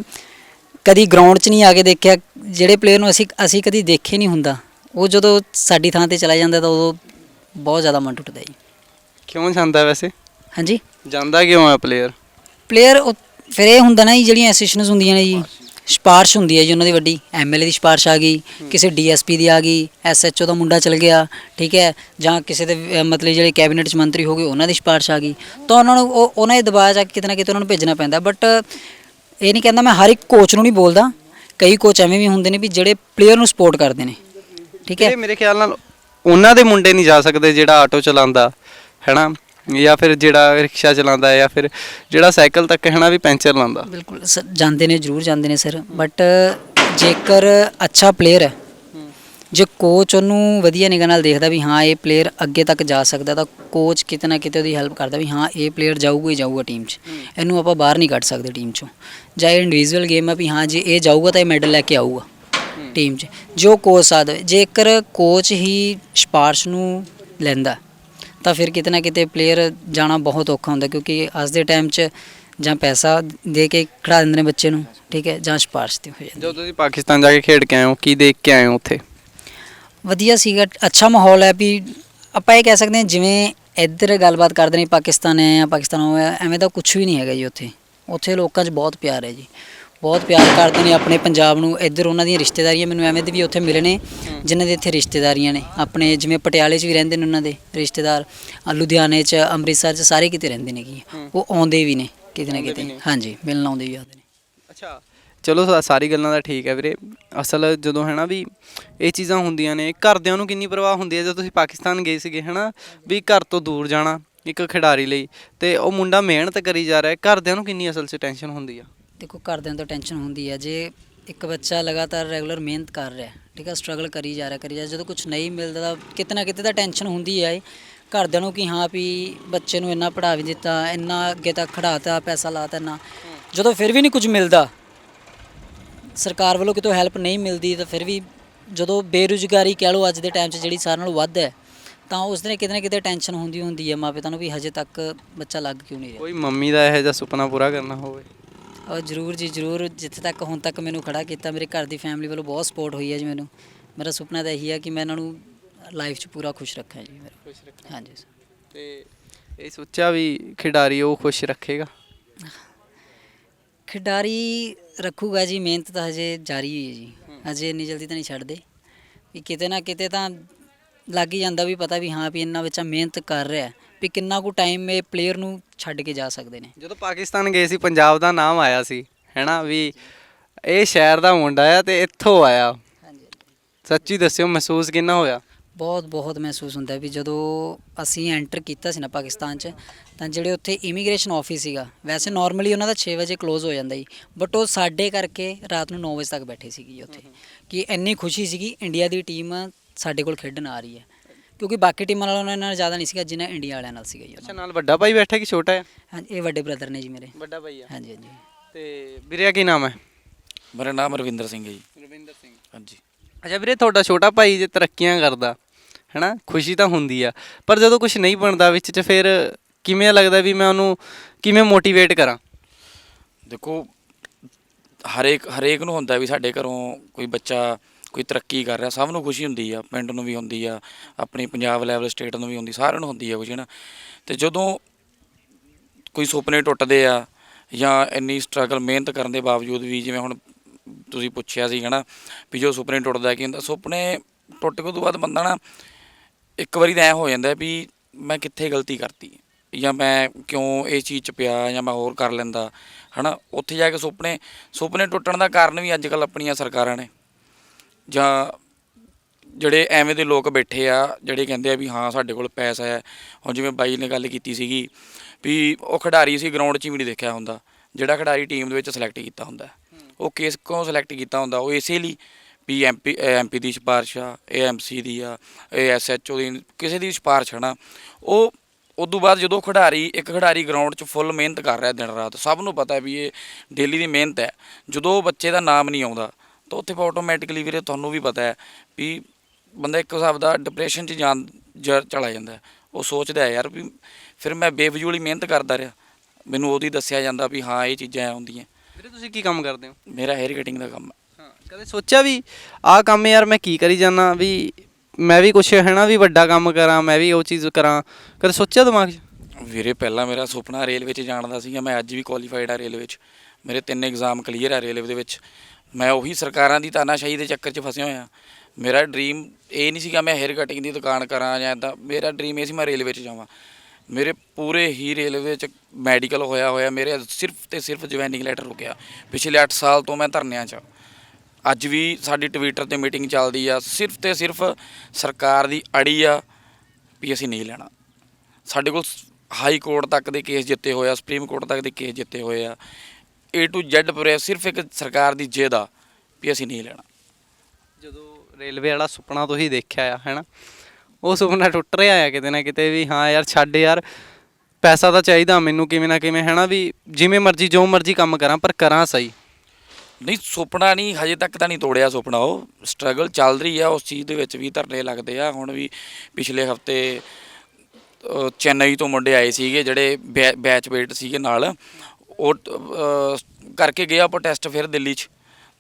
ਕਦੀ ਗਰਾਊਂਡ 'ਚ ਨਹੀਂ ਆ ਕੇ ਦੇਖਿਆ ਜਿਹੜੇ ਪਲੇਅਰ ਨੂੰ ਅਸੀਂ ਅਸੀਂ ਕਦੀ ਦੇਖੇ ਨਹੀਂ ਹੁੰਦਾ ਉਹ ਜਦੋਂ ਸਾਡੀ ਥਾਂ ਤੇ ਚਲਾ ਜਾਂਦਾ ਤਾਂ ਉਦੋਂ ਬਹੁਤ ਜ਼ਿਆਦਾ ਮਨ ਟੁੱਟਦਾ ਜੀ। ਕਿਉਂ ਜਾਂਦਾ ਵੈਸੇ? ਹਾਂਜੀ। ਜਾਂਦਾ ਕਿਉਂ ਆ ਪਲੇਅਰ ਪਲੇਅਰ ਫਿਰ ਇਹ ਹੁੰਦਾ ਨਾ ਜੀ ਜਿਹੜੀਆਂ ਐਸੋਸੀਏਸ਼ਨਸ ਹੁੰਦੀਆਂ ਨੇ ਜੀ ਸਿਫਾਰਿਸ਼ ਹੁੰਦੀ ਹੈ ਜੀ ਉਹਨਾਂ ਦੀ ਵੱਡੀ। ਐਮਐਲਏ ਦੀ ਸਿਫਾਰਿਸ਼ ਆ ਗਈ ਕਿਸੇ ਡੀਐਸਪੀ ਦੀ ਆ ਗਈ ਐਸਐਚਓ ਦਾ ਮੁੰਡਾ ਚਲ ਗਿਆ ਠੀਕ ਹੈ ਜਾਂ ਕਿਸੇ ਦੇ ਅਹ, ਮਤਲਬ ਜਿਹੜੇ ਕੈਬਨਿਟ ਚ ਮੰਤਰੀ ਹੋ ਗਏ ਉਹਨਾਂ ਦੀ ਸਿਫਾਰਿਸ਼ ਆ ਗਈ। ਤਾਂ ਉਹਨਾਂ ਨੂੰ ਉਹ ਉਹਨਾਂ ਦੇ ਦਬਾਅ ਜਾ ਕੇ ਕਿਤੇ ਨਾ ਕਿਤੇ ਉਹਨਾਂ ਨੂੰ ਭੇਜਣਾ ਪੈਂਦਾ। ਬਟ ਇਹ ਨਹੀਂ ਕਹਿੰਦਾ ਮੈਂ ਹਰ ਇੱਕ ਕੋਚ ਨੂੰ ਨਹੀਂ ਬੋਲਦਾ। ਕਈ ਕੋਚ ਐਵੇਂ ਵੀ ਹੁੰਦੇ ਨੇ ਵੀ ਜਿਹੜੇ ਪਲੇਅਰ ਨੂੰ ਸਪੋਰਟ ਕਰਦੇ ਨੇ। ਠੀਕ ਹੈ। ਇਹ ਮੇਰੇ ਖਿਆਲ ਨਾਲ ਉਹਨਾਂ ਦੇ ਮੁੰਡੇ ਨਹੀਂ ਜਾ ਸਕਦੇ ਜਿਹੜਾ ਆਟੋ ਚਲਾਉਂਦਾ ਹੈਨਾ ਜਾਂ ਫਿਰ ਜਿਹੜਾ ਰਿਕਸ਼ਾ ਚਲਾਉਂਦਾ ਜਾਂ ਫਿਰ ਜਿਹੜਾ ਸਾਈਕਲ ਤੱਕ ਹੈਨਾ ਵੀ ਪੈਂਚਰ ਲਾਉਂਦਾ। ਬਿਲਕੁਲ ਸਰ ਜਾਂਦੇ ਨੇ ਜ਼ਰੂਰ ਜਾਂਦੇ ਨੇ ਸਰ। ਬਟ ਜੇਕਰ ਅੱਛਾ ਪਲੇਅਰ ਹੈ ਜੇ ਕੋਚ ਉਹਨੂੰ ਵਧੀਆ ਨਿਗਾਹ ਨਾਲ ਦੇਖਦਾ ਵੀ ਹਾਂ ਇਹ ਪਲੇਅਰ ਅੱਗੇ ਤੱਕ ਜਾ ਸਕਦਾ ਤਾਂ ਕੋਚ ਕਿਤੇ ਨਾ ਕਿਤੇ ਉਹਦੀ ਹੈਲਪ ਕਰਦਾ ਵੀ ਹਾਂ ਇਹ ਪਲੇਅਰ ਜਾਊਗਾ ਹੀ ਜਾਊਗਾ ਟੀਮ 'ਚ। ਇਹਨੂੰ ਆਪਾਂ ਬਾਹਰ ਨਹੀਂ ਕੱਢ ਸਕਦੇ ਟੀਮ 'ਚੋਂ। ਜਾਂ ਇਹ ਇੰਡੀਵਿਜੂਅਲ ਗੇਮ ਹੈ ਵੀ ਹਾਂ ਜੇ ਇਹ ਜਾਊਗਾ ਤਾਂ ਇਹ ਮੈਡਲ ਲੈ ਕੇ ਆਊਗਾ ਟੀਮ 'ਚ। ਜੋ ਕੋਚ ਦੇਵੇ ਜੇਕਰ ਕੋਚ ਹੀ ਸਿਫਾਰਿਸ਼ ਨੂੰ ਲੈਂਦਾ ਤਾਂ ਫਿਰ ਕਿਤੇ ਨਾ ਕਿਤੇ ਪਲੇਅਰ ਜਾਣਾ ਬਹੁਤ ਔਖਾ ਹੁੰਦਾ ਕਿਉਂਕਿ ਅੱਜ ਦੇ ਟਾਈਮ 'ਚ ਜਾਂ ਪੈਸਾ ਦੇ ਕੇ ਖੜਾ ਦਿੰਦੇ ਨੇ ਬੱਚੇ ਨੂੰ ਠੀਕ ਹੈ ਜਾਂ ਸਿਫਾਰਿਸ਼ ਤੇ ਹੋ ਜਾਂਦੀ ਜਦੋਂ ਤੁਸੀਂ ਪਾਕਿਸਤਾਨ ਜਾ ਕੇ ਖੇਡ ਕੇ ਆਏ ਹੋ ਕੀ ਦੇਖ ਕੇ ਆਏ ਹੋ ਉੱਥੇ? ਵਧੀਆ ਸੀਗਾ ਅੱਛਾ ਮਾਹੌਲ ਹੈ ਵੀ ਆਪਾਂ ਇਹ ਕਹਿ ਸਕਦੇ ਹਾਂ ਜਿਵੇਂ ਇੱਧਰ ਗੱਲਬਾਤ ਕਰਦੇ ਨੇ ਪਾਕਿਸਤਾਨ ਹੈ ਜਾਂ ਪਾਕਿਸਤਾਨ ਹੋਇਆ ਐਵੇਂ ਦਾ ਕੁਝ ਵੀ ਨਹੀਂ ਹੈਗਾ ਜੀ ਉੱਥੇ। ਉੱਥੇ ਲੋਕਾਂ 'ਚ ਬਹੁਤ ਪਿਆਰ ਹੈ ਜੀ। ਬਹੁਤ ਪਿਆਰ ਕਰਦੇ ਨੇ ਆਪਣੇ ਪੰਜਾਬ ਨੂੰ। ਇੱਧਰ ਉਹਨਾਂ ਦੀਆਂ ਰਿਸ਼ਤੇਦਾਰੀਆਂ ਮੈਨੂੰ ਐਵੇਂ ਦੇ ਵੀ ਉੱਥੇ ਮਿਲੇ ਨੇ ਜਿਨ੍ਹਾਂ ਦੇ ਇੱਥੇ ਰਿਸ਼ਤੇਦਾਰੀਆਂ ਨੇ। ਆਪਣੇ ਜਿਵੇਂ ਪਟਿਆਲੇ 'ਚ ਵੀ ਰਹਿੰਦੇ ਨੇ ਉਹਨਾਂ ਦੇ ਰਿਸ਼ਤੇਦਾਰ ਲੁਧਿਆਣੇ 'ਚ ਅੰਮ੍ਰਿਤਸਰ 'ਚ ਸਾਰੇ ਕਿਤੇ ਰਹਿੰਦੇ ਨੇ ਕੀ ਉਹ ਆਉਂਦੇ ਵੀ ਨੇ ਕਿਤੇ ਨਾ ਕਿਤੇ। ਹਾਂਜੀ ਮਿਲਣ ਆਉਂਦੇ ਵੀ ਆਉਂਦੇ ਨੇ। ਅੱਛਾ ਚਲੋ ਸਾ- ਸਾਰੀ ਗੱਲਾਂ ਦਾ ਠੀਕ ਹੈ ਵੀਰੇ। ਅਸਲ ਜਦੋਂ ਹੈ ਨਾ ਵੀ ਇਹ ਚੀਜ਼ਾਂ ਹੁੰਦੀਆਂ ਨੇ ਘਰਦਿਆਂ ਨੂੰ ਕਿੰਨੀ ਪਰਵਾਹ ਹੁੰਦੀ ਹੈ ਜਦੋਂ ਤੁਸੀਂ ਪਾਕਿਸਤਾਨ ਗਏ ਸੀਗੇ ਹੈ ਨਾ ਵੀ ਘਰ ਤੋਂ ਦੂਰ ਜਾਣਾ ਇੱਕ ਖਿਡਾਰੀ ਲਈ। ਤੇ ਉਹ ਮੁੰਡਾ ਮਿਹਨਤ ਕਰੀ ਜਾ ਰਿਹਾ ਹੈ ਘਰਦਿਆਂ ਨੂੰ ਕਿੰਨੀ ਅਸਲ 'ਚ ਟੈਨਸ਼ਨ ਹੁੰਦੀ ਆ? ਦੇਖੋ ਘਰਦਿਆਂ ਤੋਂ ਟੈਨਸ਼ਨ ਹੁੰਦੀ ਹੈ ਜੇ ਇੱਕ ਬੱਚਾ ਲਗਾਤਾਰ ਰੈਗੂਲਰ ਮਿਹਨਤ ਕਰ ਰਿਹਾ ਠੀਕ ਹੈ ਸਟਰਗਲ ਕਰੀ ਜਾ ਰਿਹਾ ਕਰੀ ਜਾ ਰਿਹਾ, ਜਦੋਂ ਕੁਝ ਨਹੀਂ ਮਿਲਦਾ ਤਾਂ ਕਿਤੇ ਨਾ ਕਿਤੇ ਤਾਂ ਟੈਨਸ਼ਨ ਹੁੰਦੀ ਹੈ ਘਰਦਿਆਂ ਨੂੰ ਕਿ ਹਾਂ ਵੀ ਬੱਚੇ ਨੂੰ ਇੰਨਾ ਪੜ੍ਹਾ ਵੀ ਦਿੱਤਾ ਇੰਨਾ ਅੱਗੇ ਤੱਕ ਖੜਾਤਾ ਪੈਸਾ ਲਾਤਾ ਇੰਨਾ। ਜਦੋਂ ਫਿਰ ਵੀ ਨਹੀਂ ਕੁਝ ਮਿਲਦਾ ਸਰਕਾਰ ਵੱਲੋਂ ਕਿਤੋਂ ਹੈਲਪ ਨਹੀਂ ਮਿਲਦੀ ਤਾਂ ਫਿਰ ਵੀ ਜਦੋਂ ਬੇਰੁਜ਼ਗਾਰੀ ਕਹਿ ਲਓ ਅੱਜ ਦੇ ਟਾਈਮ 'ਚ ਜਿਹੜੀ ਸਾਰਿਆਂ ਨਾਲੋਂ ਵੱਧ ਹੈ ਤਾਂ ਉਸ ਦਿਨ ਕਿਤੇ ਨਾ ਕਿਤੇ ਟੈਨਸ਼ਨ ਹੁੰਦੀ ਹੁੰਦੀ ਹੈ ਮਾਪਿਆਂ ਨੂੰ ਵੀ ਹਜੇ ਤੱਕ ਬੱਚਾ ਲੱਗ ਕਿਉਂ ਨਹੀਂ ਰਿਹਾ। ਕੋਈ ਮੰਮੀ ਦਾ ਇਹੋ ਜਿਹਾ ਸੁਪਨਾ ਪੂਰਾ ਕਰਨਾ ਹੋਵੇ। ਜਰੂਰ ਜੀ ਜਰੂਰ। ਜਿੱਥੇ ਤੱਕ ਹੁਣ ਤੱਕ ਮੈਨੂੰ ਖੜਾ ਕੀਤਾ ਮੇਰੇ ਘਰ ਦੀ ਫੈਮਿਲੀ ਵੱਲੋਂ ਬਹੁਤ ਸਪੋਰਟ ਹੋਈ ਹੈ ਜੀ ਮੈਨੂੰ। ਮੇਰਾ ਸੁਪਨਾ ਤਾਂ ਇਹੀ ਹੈ ਕਿ ਮੈਂ ਇਹਨਾਂ ਨੂੰ ਲਾਈਫ 'ਚ ਪੂਰਾ ਖੁਸ਼ ਰੱਖਾਂ ਜੀ ਮੇਰਾ। ਖੁਸ਼ ਹਾਂਜੀ। ਤੇ ਇਹ ਸੋਚਿਆ ਵੀ ਖਿਡਾਰੀ ਉਹ ਖੁਸ਼ ਰੱਖੇਗਾ? ਖਿਡਾਰੀ ਰੱਖੂਗਾ ਜੀ ਮਿਹਨਤ ਤਾਂ ਹਜੇ ਜਾਰੀ ਹੈ ਜੀ। ਹਜੇ ਇੰਨੀ ਜਲਦੀ ਤਾਂ ਨਹੀਂ ਛੱਡਦੇ। ਵੀ ਕਿਤੇ ਨਾ ਕਿਤੇ ਤਾਂ ਲੱਗ ਹੀ ਜਾਂਦਾ ਵੀ ਪਤਾ ਵੀ ਹਾਂ ਵੀ ਇੰਨਾ ਬੱਚਾ ਮਿਹਨਤ ਕਰ ਰਿਹਾ। ਹੈ, ਵੀ ਕਿੰਨਾ ਕੁ ਟਾਈਮ ਇਹ ਪਲੇਅਰ ਨੂੰ ਛੱਡ ਕੇ ਜਾ ਸਕਦੇ ਨੇ। ਜਦੋਂ ਪਾਕਿਸਤਾਨ ਗਏ ਸੀ ਪੰਜਾਬ ਦਾ ਨਾਮ ਆਇਆ ਸੀ ਹੈਨਾ? ਵੀ ਇਹ ਸ਼ਹਿਰ ਦਾ ਮੁੰਡਾ ਆ ਤੇ ਇੱਥੋਂ ਆਇਆ। ਹਾਂਜੀ। ਸੱਚੀ ਦੱਸਿਓ ਮਹਿਸੂਸ ਕਿੰਨਾ ਹੋਇਆ? ਬਹੁਤ ਬਹੁਤ ਮਹਿਸੂਸ ਹੁੰਦਾ ਵੀ ਜਦੋਂ ਅਸੀਂ ਐਂਟਰ ਕੀਤਾ ਸੀ ਨਾ ਪਾਕਿਸਤਾਨ 'ਚ ਤਾਂ ਜਿਹੜੇ ਉੱਥੇ ਇਮੀਗ੍ਰੇਸ਼ਨ ਆਫਿਸ ਸੀਗਾ ਵੈਸੇ ਨਾਰਮਲੀ ਉਹਨਾਂ ਦਾ 6 ਵਜੇ ক্লোਜ਼ ਹੋ ਜਾਂਦਾ ਜੀ ਬਟ ਉਹ ਸਾਡੇ ਕਰਕੇ ਰਾਤ ਨੂੰ 9 ਵਜੇ ਤੱਕ ਬੈਠੇ ਸੀਗੇ ਉੱਥੇ। ਕਿ ਇੰਨੀ ਖੁਸ਼ੀ ਸੀਗੀ ਇੰਡੀਆ ਦੀ ਟੀਮ ਸਾਡੇ ਕੋਲ ਖੇਡਣ ਆ ਰਹੀ ਹੈ। ਕਿਉਂਕਿ ਬਾਕੀ ਟੀਮਾਂ ਨਾਲੋਂ ਉਹਨਾਂ ਨਾਲ ਜ਼ਿਆਦਾ ਨਹੀਂ ਸੀਗਾ ਜਿੰਨਾ ਇੰਡੀਆ ਵਾਲਿਆਂ ਨਾਲ ਸੀਗਾ ਜੀ ਅੱਛਾ ਨਾਲ। ਵੱਡਾ ਭਾਈ ਬੈਠਾ ਕਿ ਛੋਟਾ ਹੈ? ਹਾਂਜੀ ਇਹ ਵੱਡੇ ਬ੍ਰਦਰ ਨੇ ਜੀ ਮੇਰੇ। ਵੱਡਾ ਭਾਈ ਆ। ਹਾਂਜੀ ਹਾਂਜੀ। ਤੇ ਵੀਰੇ ਕੀ ਨਾਮ ਹੈ? ਮੇਰਾ ਨਾਮ ਰਵਿੰਦਰ ਸਿੰਘ ਹੈ ਜੀ। ਰਵਿੰਦਰ ਸਿੰਘ। ਹਾਂਜੀ। ਅੱਛਾ ਵੀਰੇ ਤੁਹਾਡਾ ਛੋਟਾ ਭਾਈ ਜੇ ਤਰੱਕੀਆਂ ਕਰਦਾ ਹੈਨਾ ਖੁਸ਼ੀ ਤਾਂ ਹੁੰਦੀ ਆ ਪਰ ਜਦੋਂ ਕੁਝ ਨਹੀਂ ਬਣਦਾ ਵਿੱਚ ਚ ਫਿਰ ਕਿਵੇਂ ਲੱਗਦਾ ਵੀ ਮੈਂ ਉਹਨੂੰ ਕਿਵੇਂ ਮੋਟੀਵੇਟ ਕਰਾਂ? ਦੇਖੋ ਹਰੇਕ ਹਰੇਕ ਨੂੰ ਹੁੰਦਾ ਵੀ ਸਾਡੇ ਘਰੋਂ ਕੋਈ ਬੱਚਾ ਕੋਈ ਤਰੱਕੀ ਕਰ ਰਿਹਾ, ਸਭ ਨੂੰ ਖੁਸ਼ੀ ਹੁੰਦੀ ਆ, ਪਿੰਡ ਨੂੰ ਵੀ ਹੁੰਦੀ ਆ, ਆਪਣੀ ਪੰਜਾਬ ਲੈਵਲ ਸਟੇਟ ਨੂੰ ਵੀ ਹੁੰਦੀ, ਸਾਰਿਆਂ ਨੂੰ ਹੁੰਦੀ ਆ ਖੁਸ਼ੀ ਨਾ ਤੇ ਜਦੋਂ ਕੋਈ ਸੁਪਨੇ ਟੁੱਟਦੇ ਆ ਜਾਂ ਇੰਨੀ ਸਟਰਗਲ ਮਿਹਨਤ ਕਰਨ ਦੇ ਬਾਵਜੂਦ ਵੀ, ਜਿਵੇਂ ਹੁਣ ਤੁਸੀਂ ਪੁੱਛਿਆ ਸੀ, ਹਨਾ, ਵੀ ਜੋ ਸੁਪਨੇ ਟੁੱਟਦਾ ਕੀ ਹੁੰਦਾ, ਸੁਪਨੇ ਟੁੱਟ ਕੇ ਤੋਂ ਬਾਅਦ ਬੰਦਾ ਨਾ ਇੱਕ ਵਾਰੀ ਤਾਂ ਐ ਹੋ ਜਾਂਦਾ ਵੀ ਮੈਂ ਕਿੱਥੇ ਗਲਤੀ ਕਰਤੀ? ਜਾਂ ਮੈਂ ਕਿਉਂ ਇਹ ਚੀਜ਼ ਚ ਪਿਆ ਜਾਂ ਮੈਂ ਹੋਰ ਕਰ ਲੈਂਦਾ? ਹਨਾ, ਉੱਥੇ ਜਾ ਕੇ ਸੁਪਨੇ ਸੁਪਨੇ ਟੁੱਟਣ ਦਾ ਕਾਰਨ ਵੀ ਅੱਜ ਕੱਲ ਆਪਣੀਆਂ ਸਰਕਾਰਾਂ ਨੇ। ਜਾਂ ਜਿਹੜੇ ਐਵੇਂ ਦੇ ਲੋਕ ਬੈਠੇ ਆ ਜਿਹੜੇ ਕਹਿੰਦੇ ਆ ਵੀ ਹਾਂ ਸਾਡੇ ਕੋਲ ਪੈਸਾ ਹੈ। ਹੁਣ ਜਿਵੇਂ ਬਾਈ ਨੇ ਗੱਲ ਕੀਤੀ ਸੀਗੀ ਵੀ ਉਹ ਖਿਡਾਰੀ ਸੀ ਗਰਾਊਂਡ 'ਚ ਵੀ ਨਹੀਂ ਦੇਖਿਆ ਹੁੰਦਾ। ਜਿਹੜਾ ਖਿਡਾਰੀ ਟੀਮ ਦੇ ਵਿੱਚ ਸਿਲੈਕਟ ਕੀਤਾ ਹੁੰਦਾ। ਉਹ ਕਿਸ ਕਿਉਂ ਸਿਲੈਕਟ ਕੀਤਾ ਹੁੰਦਾ? ਉਹ ਇਸੇ ਲਈ ਵੀ ਐਮਪੀ ਐਮਪੀ ਦੀ ਸਿਫਾਰਿਸ਼ ਆ ਏਐਮਸੀ ਦੀ ਆ ਇਹ ਐਸਐਚਓ ਦੀ ਕਿਸੇ ਦੀ ਸਿਫਾਰਿਸ਼ ਹੈ ਨਾ। ਉਹ ਉਦੋਂ ਬਾਅਦ ਜਦੋਂ ਖਿਡਾਰੀ ਇੱਕ ਖਿਡਾਰੀ ਗਰਾਊਂਡ 'ਚ ਫੁੱਲ ਮਿਹਨਤ ਕਰ ਰਿਹਾ ਦਿਨ ਰਾਤ ਸਭ ਨੂੰ ਪਤਾ ਵੀ ਇਹ ਡੇਲੀ ਦੀ ਮਿਹਨਤ ਹੈ। ਜਦੋਂ ਉਹ ਬੱਚੇ ਦਾ ਨਾਮ ਨਹੀਂ ਆਉਂਦਾ ਤਾਂ ਉੱਥੇ ਆਟੋਮੈਟਿਕਲੀ ਵੀਰੇ ਤੁਹਾਨੂੰ ਵੀ ਪਤਾ ਹੈ ਵੀ ਬੰਦਾ ਇੱਕ ਹਿਸਾਬ ਦਾ ਡਿਪਰੈਸ਼ਨ 'ਚ ਜਾਣ ਜ- ਚਲਾ ਜਾਂਦਾ। ਉਹ ਸੋਚਦਾ ਹੈ ਯਾਰ ਵੀ ਫਿਰ ਮੈਂ ਬੇਫਜ਼ੂਲ ਹੀ ਮਿਹਨਤ ਕਰਦਾ ਰਿਹਾ। ਮੈਨੂੰ ਉਹਦੀ ਦੱਸਿਆ ਜਾਂਦਾ ਵੀ ਹਾਂ ਇਹ ਚੀਜ਼ਾਂ ਹੁੰਦੀਆਂ ਵੀਰੇ ਤੁਸੀਂ ਕੀ ਕੰਮ ਕਰਦੇ ਹੋ? ਮੇਰਾ ਹੈਅਰ ਕਟਿੰਗ ਦਾ ਕੰਮ ਹੈ। ਹਾਂ ਕਦੇ ਸੋਚਿਆ ਵੀ ਆਹ ਕੰਮ ਯਾਰ ਮੈਂ ਕੀ ਕਰੀ ਜਾਣਾ ਵੀ ਮੈਂ ਵੀ ਕੁਛ ਹੈ ਨਾ ਵੀ ਵੱਡਾ ਕੰਮ ਕਰਾਂ ਮੈਂ ਵੀ ਉਹ ਚੀਜ਼ ਕਰਾਂ। ਕਦੇ ਸੋਚਿਆ ਦਿਮਾਗ 'ਚ? ਵੀਰੇ ਪਹਿਲਾਂ ਮੇਰਾ ਸੁਪਨਾ ਰੇਲਵੇ 'ਚ ਜਾਣ ਦਾ ਸੀਗਾ। ਮੈਂ ਅੱਜ ਵੀ ਕੁਆਲੀਫਾਈਡ ਆ ਰੇਲਵੇ 'ਚ ਮੇਰੇ ਤਿੰਨ ਐਗਜ਼ਾਮ ਕਲੀਅਰ ਆ ਰੇਲਵੇ ਦੇ ਵਿੱਚ। ਮੈਂ ਉਹੀ ਸਰਕਾਰਾਂ ਦੀ ਤਾਨਾਸ਼ਾਹੀ ਦੇ ਚੱਕਰ 'ਚ ਫਸਿਆ ਹੋਇਆ। ਮੇਰਾ ਡ੍ਰੀਮ ਇਹ ਨਹੀਂ ਸੀਗਾ ਮੈਂ ਹੇਅਰ ਕਟਿੰਗ ਦੀ ਦੁਕਾਨ ਕਰਾਂ ਜਾਂ ਇਦਾਂ ਮੇਰਾ ਡ੍ਰੀਮ ਇਹ ਸੀ ਮੈਂ ਰੇਲਵੇ 'ਚ ਜਾਵਾਂ। ਮੇਰੇ ਪੂਰੇ ਹੀ ਰੇਲਵੇ 'ਚ ਮੈਡੀਕਲ ਹੋਇਆ ਹੋਇਆ। ਮੇਰੇ ਸਿਰਫ ਤੇ ਸਿਰਫ ਜੁਆਇਨਿੰਗ ਲੈਟਰ ਰੁਕਿਆ। ਪਿਛਲੇ 8 ਸਾਲ ਤੋਂ ਮੈਂ ਧਰਨਿਆਂ 'ਚ ਅੱਜ ਵੀ ਸਾਡੀ ਟਵਿੱਟਰ ਤੇ ਮੀਟਿੰਗ ਚੱਲਦੀ ਆ। ਸਿਰਫ ਤੇ ਸਿਰਫ ਸਰਕਾਰ ਦੀ ਅੜੀ ਆ ਵੀ ਅਸੀਂ ਨਹੀਂ ਲੈਣਾ। ਸਾਡੇ ਕੋਲ ਹਾਈ ਕੋਰਟ ਤੱਕ ਦੇ ਕੇਸ ਜਿੱਤੇ ਹੋਏ ਆ। ਸੁਪਰੀਮ ਕੋਰਟ ਤੱਕ ਦੇ ਕੇਸ ਜਿੱਤੇ ਹੋਏ ਆ। A to Z ਪੂਰੇ ਸਿਰਫ ਇੱਕ ਸਰਕਾਰ ਦੀ ਜਿੱਦ ਆ ਵੀ ਅਸੀਂ ਨਹੀਂ ਲੈਣਾ। ਜਦੋਂ ਰੇਲਵੇ ਵਾਲਾ ਸੁਪਨਾ ਤੁਸੀਂ ਦੇਖਿਆ ਆ ਹੈਨਾ? ਉਹ ਸੁਪਨਾ ਟੁੱਟ ਰਿਹਾ ਆ ਕਿਤੇ ਨਾ ਕਿਤੇ ਵੀ ਹਾਂ ਯਾਰ ਛੱਡ ਯਾਰ ਪੈਸਾ ਤਾਂ ਚਾਹੀਦਾ ਮੈਨੂੰ ਕਿਵੇਂ ਨਾ ਕਿਵੇਂ ਹੈਨਾ? ਵੀ ਜਿਵੇਂ ਮਰਜ਼ੀ ਜੋ ਮਰਜ਼ੀ ਕੰਮ ਕਰਾਂ ਪਰ ਕਰਾਂ ਸਹੀ। ਨਹੀਂ ਸੁਪਨਾ ਨਹੀਂ ਹਜੇ ਤੱਕ ਤਾਂ ਨਹੀਂ ਤੋੜਿਆ ਸੁਪਨਾ ਉਹ। ਸਟਰਗਲ ਚੱਲ ਰਹੀ ਆ ਉਸ ਚੀਜ਼ ਦੇ ਵਿੱਚ ਵੀ ਧਰਨੇ ਲੱਗਦੇ ਆ। ਹੁਣ ਵੀ ਪਿਛਲੇ ਹਫ਼ਤੇ ਚੇਨਈ ਤੋਂ ਮੁੰਡੇ ਆਏ ਸੀਗੇ ਜਿਹੜੇ ਬੈਚ ਵੇਟ ਸੀਗੇ ਨਾਲ। ਉਹ ਅਹ, ਕਰਕੇ ਗਿਆ ਪ੍ਰੋਟੈਸਟ ਫਿਰ ਦਿੱਲੀ 'ਚ।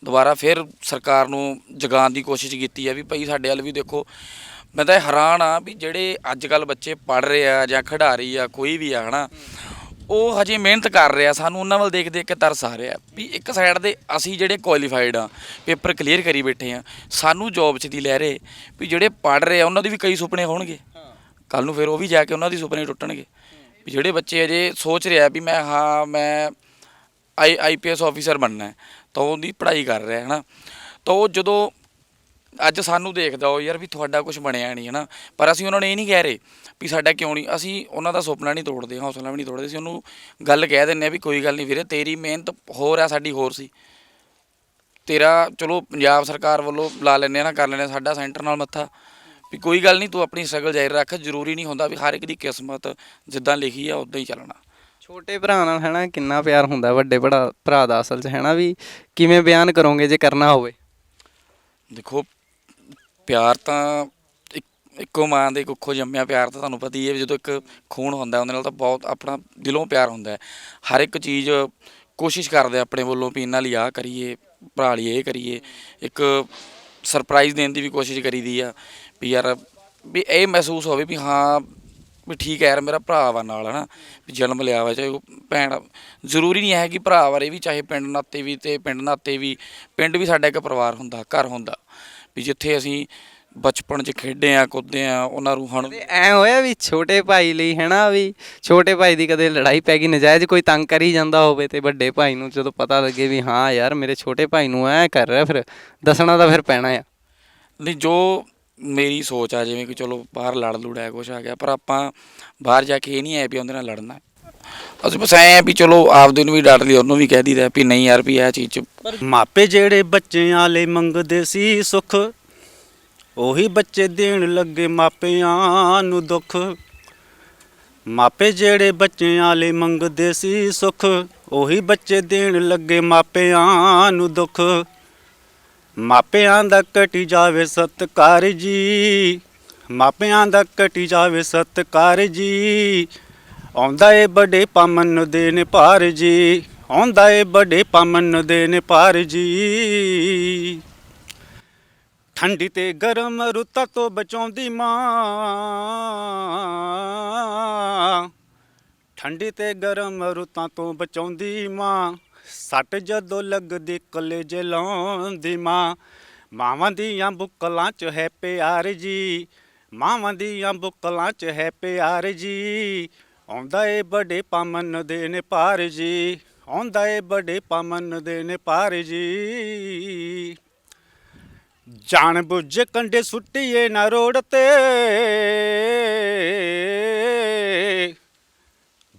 ਦੁਬਾਰਾ ਫਿਰ ਸਰਕਾਰ ਨੂੰ ਜਗਾਉਣ ਦੀ ਕੋਸ਼ਿਸ਼ ਕੀਤੀ ਆ ਵੀ ਭਾਈ ਸਾਡੇ ਵੱਲ ਵੀ ਦੇਖੋ। ਮੈਂ ਤਾਂ ਇਹ ਹੈਰਾਨ ਆ ਵੀ ਜਿਹੜੇ ਅੱਜ ਕੱਲ ਬੱਚੇ ਪੜ ਰਹੇ ਆ ਜਾਂ ਖਿਡਾਰੀ ਆ ਕੋਈ ਵੀ ਆ ਹਨਾ ਉਹ ਹਜੇ ਮਿਹਨਤ ਕਰ ਰਿਹਾ ਸਾਨੂੰ ਉਹਨਾਂ ਵੱਲ ਦੇਖ ਦੇਖ ਕੇ ਤਰਸ ਆ ਰਿਹਾ ਵੀ ਇੱਕ ਸਾਈਡ ਦੇ ਅਸੀਂ ਜਿਹੜੇ ਕੁਆਲੀਫਾਈਡ ਆ ਪੇਪਰ ਕਲੀਅਰ ਕਰੀ ਬੈਠੇ ਆ ਸਾਨੂੰ ਜੌਬ 'ਚ ਦੀ ਲੈ ਰਹੇ ਵੀ ਜਿਹੜੇ ਪੜ ਰਹੇ ਆ ਉਹਨਾਂ ਦੇ ਵੀ ਕਈ ਸੁਪਨੇ ਹੋਣਗੇ। ਕੱਲ ਨੂੰ ਫਿਰ ਉਹ ਵੀ ਜਾ ਕੇ ਉਹਨਾਂ ਦੀ ਸੁਪਨੇ ਟੁੱਟਣਗੇ। ਜਿਹੜੇ ਬੱਚੇ ਅਜੇ ਸੋਚ ਰਿਹਾ ਵੀ ਮੈਂ, ਹਾਂ, ਮੈਂ ਆਈ ਆਈਪੀਐਸ ਆਫੀਸਰ ਬਣਨਾ ਹੈ, ਤਾਂ ਉਹਦੀ ਪੜ੍ਹਾਈ ਕਰ ਰਿਹਾ ਹੈ ਨਾ ਤਾਂ ਉਹ ਜਦੋਂ ਅੱਜ ਸਾਨੂੰ ਦੇਖਦਾ, ਉਹ ਯਾਰ ਵੀ ਤੁਹਾਡਾ ਕੁਝ ਬਣਿਆ ਨਹੀਂ, ਹਨਾ। ਪਰ ਅਸੀਂ ਉਹਨਾਂ ਨੂੰ ਇਹ ਨਹੀਂ ਕਹਿ ਰਹੇ ਵੀ ਸਾਡਾ ਕਿਉਂ ਨਹੀਂ, ਅਸੀਂ ਉਹਨਾਂ ਦਾ ਸੁਪਨਾ ਨਹੀਂ ਤੋੜਦੇ, ਹੌਸਲਾ ਵੀ ਨਹੀਂ ਤੋੜਦੇ। ਅਸੀਂ ਉਹਨੂੰ ਗੱਲ ਕਹਿ ਦਿੰਦੇ ਆ ਵੀ ਕੋਈ ਗੱਲ ਨਹੀਂ ਵੀਰੇ, ਤੇਰੀ ਮਿਹਨਤ ਹੋਰ ਆ, ਸਾਡੀ ਹੋਰ ਸੀ। ਤੇਰਾ, ਚਲੋ, ਪੰਜਾਬ ਸਰਕਾਰ ਵੱਲੋਂ ਲਾ ਲੈਂਦੇ ਆ ਨਾ, ਕਰ ਲੈਂਦੇ ਆ ਸਾਡਾ ਸੈਂਟਰ ਨਾਲ ਮੱਥਾ। ਵੀ ਕੋਈ ਗੱਲ ਨਹੀਂ ਤੂੰ ਆਪਣੀ ਸਟਰਗਲ ਜਾਰੀ ਰੱਖ ਜ਼ਰੂਰੀ ਨਹੀਂ ਹੁੰਦਾ ਵੀ ਹਰ ਇੱਕ ਦੀ ਕਿਸਮਤ ਜਿੱਦਾਂ ਲਿਖੀ ਆ ਉਦਾਂ ਹੀ ਚੱਲਣਾ। ਛੋਟੇ ਭਰਾ ਨਾਲ ਹੈਨਾ ਕਿੰਨਾ ਪਿਆਰ ਹੁੰਦਾ ਵੱਡੇ ਭਰਾ ਭਰਾ ਦਾ ਅਸਲ 'ਚ ਹੈਨਾ ਵੀ ਕਿਵੇਂ ਬਿਆਨ ਕਰੋਗੇ ਜੇ ਕਰਨਾ ਹੋਵੇ। ਦੇਖੋ ਪਿਆਰ ਤਾਂ ਇੱਕ- ਮਾਂ ਦੇ ਕੁੱਖੋਂ ਜੰਮਿਆ ਪਿਆਰ ਤਾਂ ਤੁਹਾਨੂੰ ਪਤਾ ਹੀ ਹੈ ਜਦੋਂ ਇੱਕ ਖੂਨ ਹੁੰਦਾ ਉਹਦੇ ਨਾਲ ਤਾਂ ਬਹੁਤ ਆਪਣਾ ਦਿਲੋਂ ਪਿਆਰ ਹੁੰਦਾ ਹਰ ਇੱਕ ਚੀਜ਼ ਕੋਸ਼ਿਸ਼ ਕਰਦੇ ਆ ਆਪਣੇ ਵੱਲੋਂ ਵੀ ਇਹਨਾਂ ਲਈ ਆਹ ਕਰੀਏ ਭਰਾ ਲਈ ਇਹ ਕਰੀਏ। ਇੱਕ ਸਰਪ੍ਰਾਈਜ਼ ਦੇਣ ਦੀ ਵੀ ਕੋਸ਼ਿਸ਼ ਕਰੀਦੀ ਆ ਵੀ ਯਾਰ ਵੀ ਇਹ ਮਹਿਸੂਸ ਹੋਵੇ ਵੀ ਹਾਂ, ਵੀ ਠੀਕ ਹੈ ਯਾਰ, ਮੇਰਾ ਭਰਾ ਵਾ ਨਾਲ, ਹਨਾ। ਵੀ ਜਨਮ ਲਿਆ ਵਾ, ਚਾਹੇ ਉਹ ਭੈਣ ਜ਼ਰੂਰੀ ਨਹੀਂ ਹੈ ਕਿ ਭਰਾ ਬਾਰੇ ਵੀ, ਚਾਹੇ ਪਿੰਡ ਨਾਤੇ ਵੀ ਤੇ ਪਿੰਡ ਨਾਤੇ ਵੀ, ਪਿੰਡ ਵੀ ਸਾਡਾ ਇੱਕ ਪਰਿਵਾਰ ਹੁੰਦਾ, ਘਰ ਹੁੰਦਾ। ਵੀ ਜਿੱਥੇ ਅਸੀਂ ਬਚਪਨ 'ਚ ਖੇਡੇ ਆ ਕੁੱਦੇ ਆ ਉਹਨਾਂ ਰੂਹਾਂ ਨੂੰ ਐ ਹੋਇਆ ਵੀ ਛੋਟੇ ਭਾਈ ਲਈ ਹੈਨਾ ਵੀ ਛੋਟੇ ਭਾਈ ਦੀ ਕਦੇ ਲੜਾਈ ਪੈ ਗਈ ਨਜਾਇਜ਼ ਕੋਈ ਤੰਗ ਕਰੀ ਜਾਂਦਾ ਹੋਵੇ ਤੇ ਵੱਡੇ ਭਾਈ ਨੂੰ ਜਦੋਂ ਪਤਾ ਲੱਗੇ ਵੀ ਹਾਂ ਯਾਰ ਮੇਰੇ ਛੋਟੇ ਭਾਈ ਨੂੰ ਐ ਕਰ ਰਿਹਾ ਫਿਰ ਦੱਸਣਾ ਤਾਂ ਫਿਰ ਪੈਣਾ ਆ। ਨਹੀਂ ਜੋ ਮੇਰੀ ਸੋਚ ਆ ਜਿਵੇਂ ਕਿ ਚਲੋ ਬਾਹਰ ਲੜ ਲੁੜਿਆ ਕੁਛ ਆ ਗਿਆ ਪਰ ਆਪਾਂ ਬਾਹਰ ਜਾ ਕੇ ਇਹ ਨਹੀਂ ਐ ਵੀ ਉਹਦੇ ਨਾਲ ਲੜਨਾ। ਅਸੀਂ ਬਸ ਐ ਆ ਵੀ ਚਲੋ ਆਪਦੇ ਨੂੰ ਵੀ ਡਰ ਲਈ ਉਹਨੂੰ ਵੀ ਕਹਿ ਦਈਦਾ ਵੀ ਨਹੀਂ ਯਾਰ ਵੀ ਇਹ ਚੀਜ਼ 'ਚ ਮਾਪੇ ਜਿਹੜੇ ਬੱਚਿਆਂ ਲਈ ਮੰਗਦੇ ਸੀ ਸੁੱਖ ਉਹੀ ਬੱਚੇ ਦੇਣ ਲੱਗੇ ਮਾਪਿਆਂ ਨੂੰ ਦੁੱਖ। ਮਾਪੇ ਜਿਹੜੇ ਬੱਚਿਆਂ ਲਈ ਮੰਗਦੇ ਸੀ ਸੁੱਖ, ਉਹੀ ਬੱਚੇ ਦੇਣ ਲੱਗੇ ਮਾਪਿਆਂ ਨੂੰ ਦੁੱਖ। ਮਾਪਿਆਂ ਦਾ ਘਟੀ ਜਾਵੇ ਸਤਕਾਰ ਜੀ, ਮਾਪਿਆਂ ਦਾ ਘਟੀ ਜਾਵੇ ਸਤਕਾਰ ਜੀ। ਆਉਂਦਾ ਏ ਬੜੇ ਪਾਮਨ ਦੇ ਨੇ ਭਾਰ ਜੀ, ਆਉਂਦਾ ਏ ਬੜੇ ਪਾਮਨ ਦੇ ਨੇ ਭਾਰ ਜੀ। ਠੰਡੀ ਤੇ ਗਰਮ ਰੁੱਤਾਂ ਤੋਂ ਬਚਾਉਂਦੀ ਮਾਂ। ਠੰਡੀ ਤੇ ਗਰਮ ਰੁੱਤਾਂ ਤੋਂ ਬਚਾਉਂਦੀ ਮਾਂ। ਸੱਟ ਜਦੋਂ ਲੱਗਦੀ ਕਲੇਜੇ ਲਾਉਂਦੀ ਮਾਂ। ਮਾਵਾਂ ਦੀਆਂ ਬੁੱਕਲਾਂ 'ਚ ਹੈ ਪਿਆਰ ਜੀ। ਮਾਵਾਂ ਦੀਆਂ ਬੁੱਕਲਾਂ 'ਚ ਹੈ ਪਿਆਰ ਜੀ। ਆਉਂਦਾ ਏ ਬੜੇ ਪਾਮਨ ਦੇ ਨੇ ਪਾਰ ਜੀ। ਆਉਂਦਾ ਏ ਬੜੇ ਪਾਮਨ ਦੇ ਨੇ ਪਾਰ ਜੀ। ਜਾਣ ਬੁੱਝ ਕੰਡੇ ਸੁੱਟੀਏ ਨਾ ਰੋਡ ਤੇ।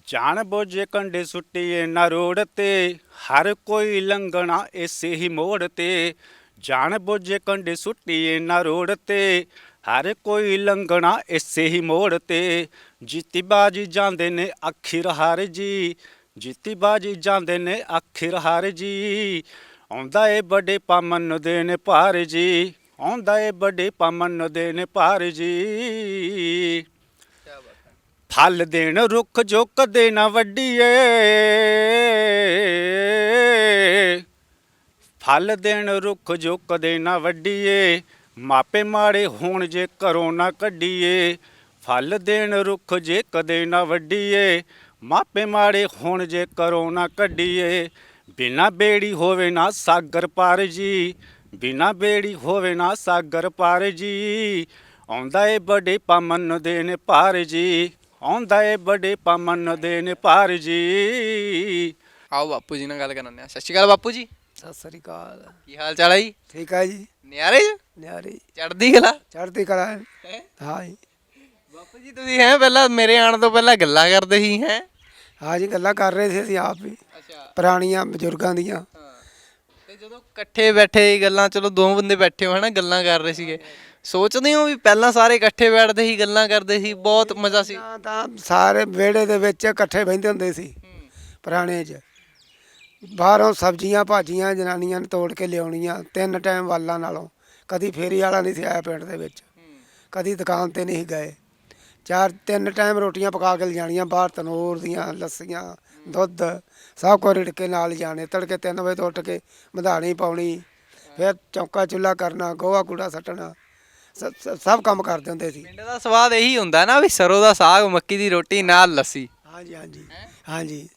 ਜਾਣ ਬੁੱਝ ਕੰਡੇ ਸੁੱਟੀਏ ਨਾ ਰੋਡ ਤੇ, ਹਰ ਕੋਈ ਲੰਘਣਾ ਇਸੇ ਹੀ ਮੋੜ ਤੇ। ਜਾਣ ਬੁੱਝ ਕੰਡੇ ਸੁੱਟੀਏ ਨਾ ਰੋੜ ਤੇ, ਹਰ ਕੋਈ ਲੰਘਣਾ ਇਸੇ ਹੀ ਮੋੜ ਤੇ। ਜੀਤੀ ਬਾਜੀ ਜਾਂਦੇ ਨੇ ਅਖੀਰ ਹਾਰ ਜੀ, ਜੀਤੀ ਬਾਜੀ ਜਾਂਦੇ ਨੇ ਅਖੀਰ ਹਾਰ ਜੀ। ਆਉਂਦਾ ਏ ਬੜੇ ਪਾਮਨ ਦੇ ਨੇ ਭਾਰ ਜੀ ਆਉਂਦਾ ਏ ਬੜੇ ਪਾਮਨ ਦੇ ਨੇ ਭਾਰ ਜੀ। ਫਲ ਦੇਣ ਰੁੱਖ ਜੋ ਕਦੇ ਨਾ ਵੱਡੀਏ। ਫਲ ਦੇਣ ਰੁੱਖ ਜੋ ਕਦੇ ਨਾ ਵੱਡੀਏ। ਮਾਪੇ ਮਾੜੇ ਹੋਣ ਜੇ ਘਰੋਂ ਨਾ ਕੱਢੀਏ। ਫਲ ਦੇਣ ਰੁੱਖ ਜੇ ਕਦੇ ਨਾ ਵੱਡੀਏ। ਮਾਪੇ ਮਾੜੇ ਹੋਣ ਜੇ ਘਰੋਂ ਨਾ ਕੱਢੀਏ। ਬਿਨਾ ਬੇੜੀ ਹੋਵੇ ਨਾ ਸਾਗਰ ਪਾਰ ਜੀ ਬਿਨਾ ਬੇੜੀ ਹੋਵੇ ਨਾ ਸਾਗਰ ਪਾਰ ਜੀ ਆਉਂਦਾ ਏ ਬੜੇ ਪਾਮਨ ਦੇ ਨੇ ਪਾਰ ਜੀ ਆਉਂਦਾ ਏ ਬੜੇ ਪਾਮਨ ਦੇ ਨੇ ਪਾਰ ਜੀ। ਆਓ ਬਾਪੂ ਜੀ ਨਾਲ ਗੱਲ ਕਰਾਂਦੇ ਆ ਸਤਿ ਸ਼੍ਰੀ ਅਕਾਲ ਬਾਪੂ ਜੀ। ਸਤਿ ਸ੍ਰੀ ਅਕਾਲ। ਕੀ ਹਾਲ ਚਾਲ ਹੈ ਜੀ? ਠੀਕ ਹੈ ਜੀ। ਨਿਆਰੇ ਜੀ? ਨਿਆਰੀ। ਚੜਦੀ ਗਲਾ ਚੜ੍ਹਦੀ ਕਲਾ। ਹੈ? ਹਾਂ ਜੀ। ਬਾਪੂ ਜੀ ਤੁਸੀਂ ਹੈ ਪਹਿਲਾਂ ਮੇਰੇ ਆਉਣ ਤੋਂ ਪਹਿਲਾਂ ਗੱਲਾਂ ਕਰਦੇ ਸੀ ਹੈ? ਹਾਂ ਜੀ ਗੱਲਾਂ ਕਰ ਰਹੇ ਸੀ ਅਸੀਂ ਆਪ ਵੀ ਅੱਛਾ। ਪੁਰਾਣੀਆਂ ਬਜ਼ੁਰਗਾਂ ਦੀਆਂ। ਤੇ ਜਦੋਂ ਇਕੱਠੇ ਬੈਠੇ ਇਹ ਗੱਲਾਂ ਚਲੋ ਦੋ ਬੰਦੇ ਬੈਠੇ ਹੋ ਹਨਾ ਗੱਲਾਂ ਕਰ ਰਹੇ ਸੀਗੇ। ਸੋਚਦੇ ਹੋ ਵੀ ਪਹਿਲਾਂ ਸਾਰੇ ਇਕੱਠੇ ਬੈਠਦੇ ਸੀ ਗੱਲਾਂ ਕਰਦੇ ਸੀ ਬਹੁਤ ਮਜ਼ਾ ਸੀ? ਤਾਂ ਤਾਂ ਸਾਰੇ ਵਿਹੜੇ ਦੇ ਵਿੱਚ ਇਕੱਠੇ ਬਹਿੰਦੇ ਹੁੰਦੇ ਸੀ ਪੁਰਾਣੇ 'ਚ। ਬਾਹਰੋਂ ਸਬਜ਼ੀਆਂ ਭਾਜੀਆਂ ਜਨਾਨੀਆਂ ਨੇ ਤੋੜ ਕੇ ਲਿਆਉਣੀਆਂ ਤਿੰਨ ਟਾਈਮ ਵਾਲਾਂ ਨਾਲੋਂ। ਕਦੀ ਫੇਰੀ ਵਾਲਾ ਨਹੀਂ ਸੀ ਆਇਆ ਪਿੰਡ ਦੇ ਵਿੱਚ। ਕਦੀ ਦੁਕਾਨ ਤੇ ਨਹੀਂ ਗਏ। ਚਾਰ ਤਿੰਨ ਟਾਈਮ ਰੋਟੀਆਂ ਪਕਾ ਕੇ ਲਿਜਾਣੀਆਂ ਬਾਹਰ ਤਨੋਰ ਦੀਆਂ ਲੱਸੀਆਂ ਦੁੱਧ ਸਭ ਕੁਝ ਰਿੜ ਕੇ ਨਾਲ ਜਾਣੇ। ਤੜਕੇ 3 ਵਜੇ ਤੋਂ ਉੱਠ ਕੇ ਮਧਾਣੀ ਪਾਉਣੀ ਫਿਰ ਚੌਂਕਾ ਚੁੱਲਾ ਕਰਨਾ ਗੋਹਾ ਕੂੜਾ ਸੱਟਣਾ ਸ- ਸ- ਸਭ ਕੰਮ ਕਰਦੇ ਹੁੰਦੇ ਸੀ। ਪਿੰਡ ਦਾ ਸਵਾਦ ਇਹੀ ਹੁੰਦਾ ਨਾ ਵੀ ਸਰੋਂ ਦਾ ਸਾਗ ਮੱਕੀ ਦੀ ਰੋਟੀ ਨਾਲ ਲੱਸੀ। ਹਾਂਜੀ ਹਾਂਜੀ ਹਾਂਜੀ।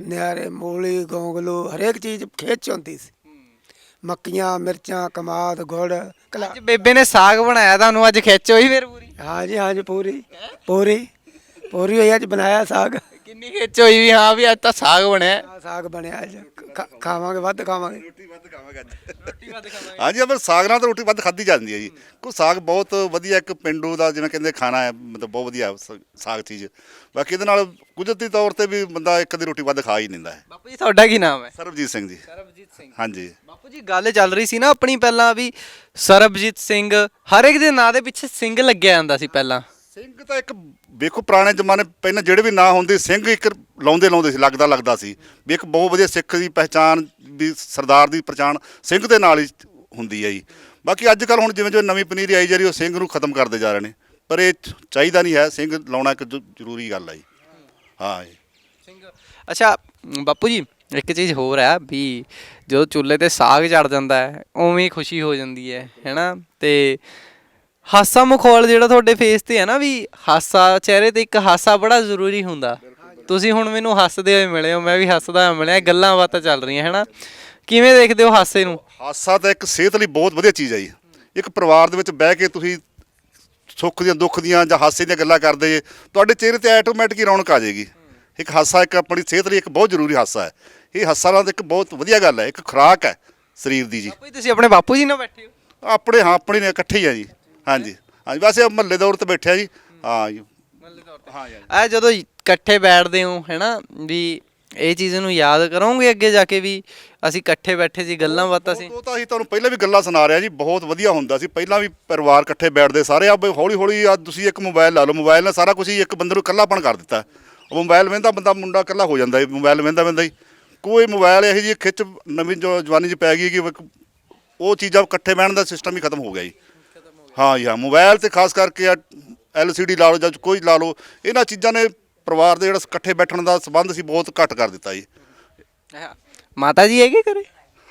ਨਿਆਰੇ ਮੂਲੀ ਗੋਂਗਲੂ ਹਰੇਕ ਚੀਜ਼ ਖੇਤ 'ਚ ਹੁੰਦੀ ਸੀ। ਮੱਕੀਆਂ ਮਿਰਚਾਂ ਕਮਾਦ ਗੁੜ ਕਲਾ ਅੱਜ ਬੇਬੇ ਨੇ ਸਾਗ ਬਣਾਇਆ ਤੁਹਾਨੂੰ ਅੱਜ ਖਿੱਚ ਹੋਈ ਫਿਰ ਪੂਰੀ। ਹਾਂਜੀ ਹਾਂਜੀ ਪੂਰੀ। ਪੂਰੀ। ਪੂਰੀ ਹੋਈ ਅੱਜ ਬਣਾਇਆ ਸਾਗ। ਕਿੰਨੀ ਖਿੱਚ ਹੋਈ ਵੀ ਹਾਂ ਵੀ ਅੱਜ ਤਾਂ ਸਾਗ ਬਣਿਆ। ਆਹ ਸਾਗ ਬਣਿਆ ਅੱਜ। ਖਾ- ਖਾਵਾਂਗੇ ਵੱਧ ਖਾਵਾਂਗੇ। ਰੋਟੀ ਵੱਧ ਖਾਵਾਂਗੇ ਅੱਜ। ਹਾਂਜੀ ਪਰ ਸਾਗ ਨਾਲ ਤਾਂ ਰੋਟੀ ਵੱਧ ਖਾਧੀ ਜਾਂਦੀ ਹੈ ਜੀ। ਕੋ ਸਾਗ ਬਹੁਤ ਵਧੀਆ ਇੱਕ ਪਿੰਡੂ ਦਾ ਜਿਵੇਂ ਕਹਿੰਦੇ ਖਾਣਾ ਹੈ ਮਤਲਬ ਬਹੁਤ ਵਧੀਆ ਸ- ਸਾਗ ਚੀਜ਼। ਬਾਕੀ ਇਹਦੇ ਨਾਲ ਕੁਦਰਤੀ ਤੌਰ ਤੇ ਵੀ ਬੰਦਾ ਇੱਕ ਦੀ ਰੋਟੀ ਵੱਧ ਖਾ ਹੀ ਲੈਂਦਾ ਹੈ। ਬਾਪੂ ਜੀ ਤੁਹਾਡਾ ਕੀ ਨਾਮ ਹੈ? ਸਰਬਜੀਤ ਸਿੰਘ ਜੀ। ਸਰਬਜੀਤ ਸਿੰਘ। ਹਾਂਜੀ। ਬਾਪੂ ਜੀ ਗੱਲ ਚੱਲ ਰਹੀ ਸੀ ਨਾ ਆਪਣੀ ਪਹਿਲਾਂ ਵੀ। ਸਰਬਜੀਤ ਸਿੰਘ ਹਰ ਇੱਕ ਦੇ ਨਾਂ ਦੇ ਪਿੱਛੇ ਸਿੰਘ ਲੱਗਿਆ ਜਾਂਦਾ ਸੀ ਪਹਿਲਾਂ। ਸਿੰਘ ਤਾਂ ਇੱਕ ਵੇਖੋ ਪੁਰਾਣੇ ਜ਼ਮਾਨੇ ਪਹਿਲਾਂ ਜਿਹੜੇ ਵੀ ਨਾਂ ਹੁੰਦੇ ਸਿੰਘ ਇੱਕ ਲਾਉਂਦੇ ਲਾਉਂਦੇ ਸੀ, ਲੱਗਦਾ ਲੱਗਦਾ ਸੀ। ਵੀ ਇੱਕ ਬਹੁਤ ਵਧੀਆ ਸਿੱਖ ਦੀ ਪਹਿਚਾਨ ਵੀ ਸਰਦਾਰ ਦੀ ਪਛਾਣ ਸਿੰਘ ਦੇ ਨਾਲ ਹੀ ਹੁੰਦੀ ਹੈ ਜੀ। ਬਾਕੀ ਅੱਜ ਕੱਲ ਹੁਣ ਜਿਵੇਂ ਜਿਵੇਂ ਨਵੀਂ ਪਨੀਰੀ ਆਈ ਜਾ ਰਹੀ, ਉਹ ਸਿੰਘ ਨੂੰ ਖਤਮ ਕਰਦੇ ਜਾ ਰਹੇ ਨੇ। ਪਰ ਇਹ ਚਾਹੀਦਾ ਨਹੀਂ ਹੈ, ਸਿੰਘ ਲਾਉਣਾ ਇੱਕ ਜ- ਜ਼ਰੂਰੀ ਗੱਲ ਹੈ ਜੀ। ਹਾਂ ਜੀ। ਸਿੰਘ, ਅੱਛਾ, ਬਾਪੂ ਜੀ, ਇੱਕ ਚੀਜ਼ ਹੋਰ ਹੈ ਵੀ ਜਦੋਂ ਚੁੱਲ੍ਹੇ ਤੇ ਸਾਗ ਚੜ ਜਾਂਦਾ ਹੈ, ਉਵੇਂ ਹੀ ਖੁਸ਼ੀ ਹੋ ਜਾਂਦੀ ਹੈ ਹੈਨਾ ਤੇ ਹਾਸਾ ਮਖੌਲ ਜਿਹੜਾ ਤੁਹਾਡੇ ਫੇਸ ਤੇ ਹੈ ਨਾ ਵੀ ਹਾਸਾ ਚਿਹਰੇ ਤੇ ਇੱਕ ਹਾਸਾ ਬੜਾ ਜ਼ਰੂਰੀ ਹੁੰਦਾ। ਤੁਸੀਂ ਹੁਣ ਮੈਨੂੰ ਹੱਸਦੇ ਹੋਏ ਮਿਲੇ ਹੋ ਮੈਂ ਵੀ ਹੱਸਦਾ ਹੋਇਆ ਮਿਲਿਆ ਗੱਲਾਂ ਬਾਤਾਂ ਚੱਲ ਰਹੀਆਂ ਹੈਨਾ ਕਿਵੇਂ ਦੇਖਦੇ ਹੋ ਹਾਸੇ ਨੂੰ? ਹਾਸਾ ਤਾਂ ਇੱਕ ਸਿਹਤ ਲਈ ਬਹੁਤ ਵਧੀਆ ਚੀਜ਼ ਹੈ ਜੀ। ਇੱਕ ਪਰਿਵਾਰ ਦੇ ਵਿੱਚ ਬਹਿ ਕੇ ਤੁਸੀਂ ਸੁੱਖ ਦੀਆਂ ਦੁੱਖ ਦੀਆਂ ਜਾਂ ਹਾਸੇ ਦੀਆਂ ਗੱਲਾਂ ਕਰਦੇ ਜੇ ਤੁਹਾਡੇ ਚਿਹਰੇ ਤੇ ਆਟੋਮੈਟਿਕ ਹੀ ਰੌਣਕ ਆ ਜਾਏਗੀ। ਇੱਕ ਹਾਸਾ ਇੱਕ ਆਪਣੀ ਸਿਹਤ ਲਈ ਇੱਕ ਬਹੁਤ ਜ਼ਰੂਰੀ ਹਾਸਾ ਹੈ। ਇਹ ਹਾਸਾ ਨਾਲ ਇੱਕ ਬਹੁਤ ਵਧੀਆ ਗੱਲ ਹੈ ਇੱਕ ਖੁਰਾਕ ਹੈ ਸਰੀਰ ਦੀ ਜੀ। ਬਾਪੂ ਜੀ ਤੁਸੀਂ ਆਪਣੇ ਬਾਪੂ ਜੀ ਨਾਲ ਬੈਠੇ ਹੋ? ਆਪਣੇ ਹਾਂ ਆਪਣੇ ਨੇ ਇਕੱਠੇ ਹੀ ਆ ਜੀ। ਹਾਂਜੀ। ਹਾਂਜੀ ਵੈਸੇ ਮਹੱਲੇ ਦੌਰ ਤੇ ਬੈਠਿਆ ਜੀ। ਹਾਂ ਜੀ। ਹਾਂ ਜੀ ਆ ਜਦੋਂ ਇਕੱਠੇ ਬੈਠਦੇ ਹੋ ਹੈਨਾ ਵੀ ਇਹ ਚੀਜ਼ ਨੂੰ ਯਾਦ ਕਰੋਗੇ ਅੱਗੇ ਜਾ ਕੇ ਵੀ ਅਸੀਂ ਇਕੱਠੇ ਬੈਠੇ ਸੀ ਗੱਲਾਂ ਬਾਤਾਂ ਸੀ? ਉਹ ਤਾਂ ਅਸੀਂ ਤੁਹਾਨੂੰ ਪਹਿਲਾਂ ਵੀ ਗੱਲਾਂ ਸੁਣਾ ਰਿਹਾ ਜੀ ਬਹੁਤ ਵਧੀਆ ਹੁੰਦਾ ਸੀ। ਪਹਿਲਾਂ ਵੀ ਪਰਿਵਾਰ ਇਕੱਠੇ ਬੈਠਦੇ ਸਾਰੇ ਆ ਹੌਲੀ ਹੌਲੀ ਆ ਤੁਸੀਂ ਇੱਕ ਮੋਬਾਈਲ ਲਾ ਲਓ ਮੋਬਾਈਲ ਨਾਲ ਸਾਰਾ ਕੁਝ ਹੀ ਇੱਕ ਬੰਦੇ ਨੂੰ ਇਕੱਲਾਪਣ ਕਰ ਦਿੱਤਾ। ਉਹ ਮੋਬਾਈਲ ਵੇਂਦਾ ਬੰਦਾ ਮੁੰਡਾ ਇਕੱਲਾ ਹੋ ਜਾਂਦਾ ਹੈ ਮੋਬਾਈਲ ਵੇਂਦਾ ਵੇਂਦਾ ਹੀ। ਕੋਈ ਮੋਬਾਈਲ ਇਹੋ ਜਿਹੀ ਖਿੱਚ ਨਵੀਂ ਜੋ ਜਵਾਨੀ 'ਚ ਪੈ ਗਈ ਕਿ ਉਹ ਚੀਜ਼ਾਂ ਇਕੱਠੇ ਬਹਿਣ ਦਾ ਸਿਸਟਮ ਹੀ ਖਤਮ ਹੋ ਗਿਆ ਜੀ। ਹਾਂ ਜੀ ਹਾਂ ਮੋਬਾਈਲ ਤੇ ਖਾਸ ਕਰਕੇ ਆ ਐਲਸੀਡੀ ਲਾ ਲਓ ਜਾਂ ਕੋਈ ਲਾ ਲਓ ਇਹਨਾਂ ਚੀਜ਼ਾਂ ਨੇ ਪਰਿਵਾਰ ਦੇ ਜਿਹੜਾ ਇਕੱਠੇ ਬੈਠਣ ਦਾ ਸਬੰਧ ਸੀ ਬਹੁਤ ਘੱਟ ਕਰ ਦਿੱਤਾ ਜੀ। ਮਾਤਾ ਜੀ ਹੈਗੇ ਘਰੇ?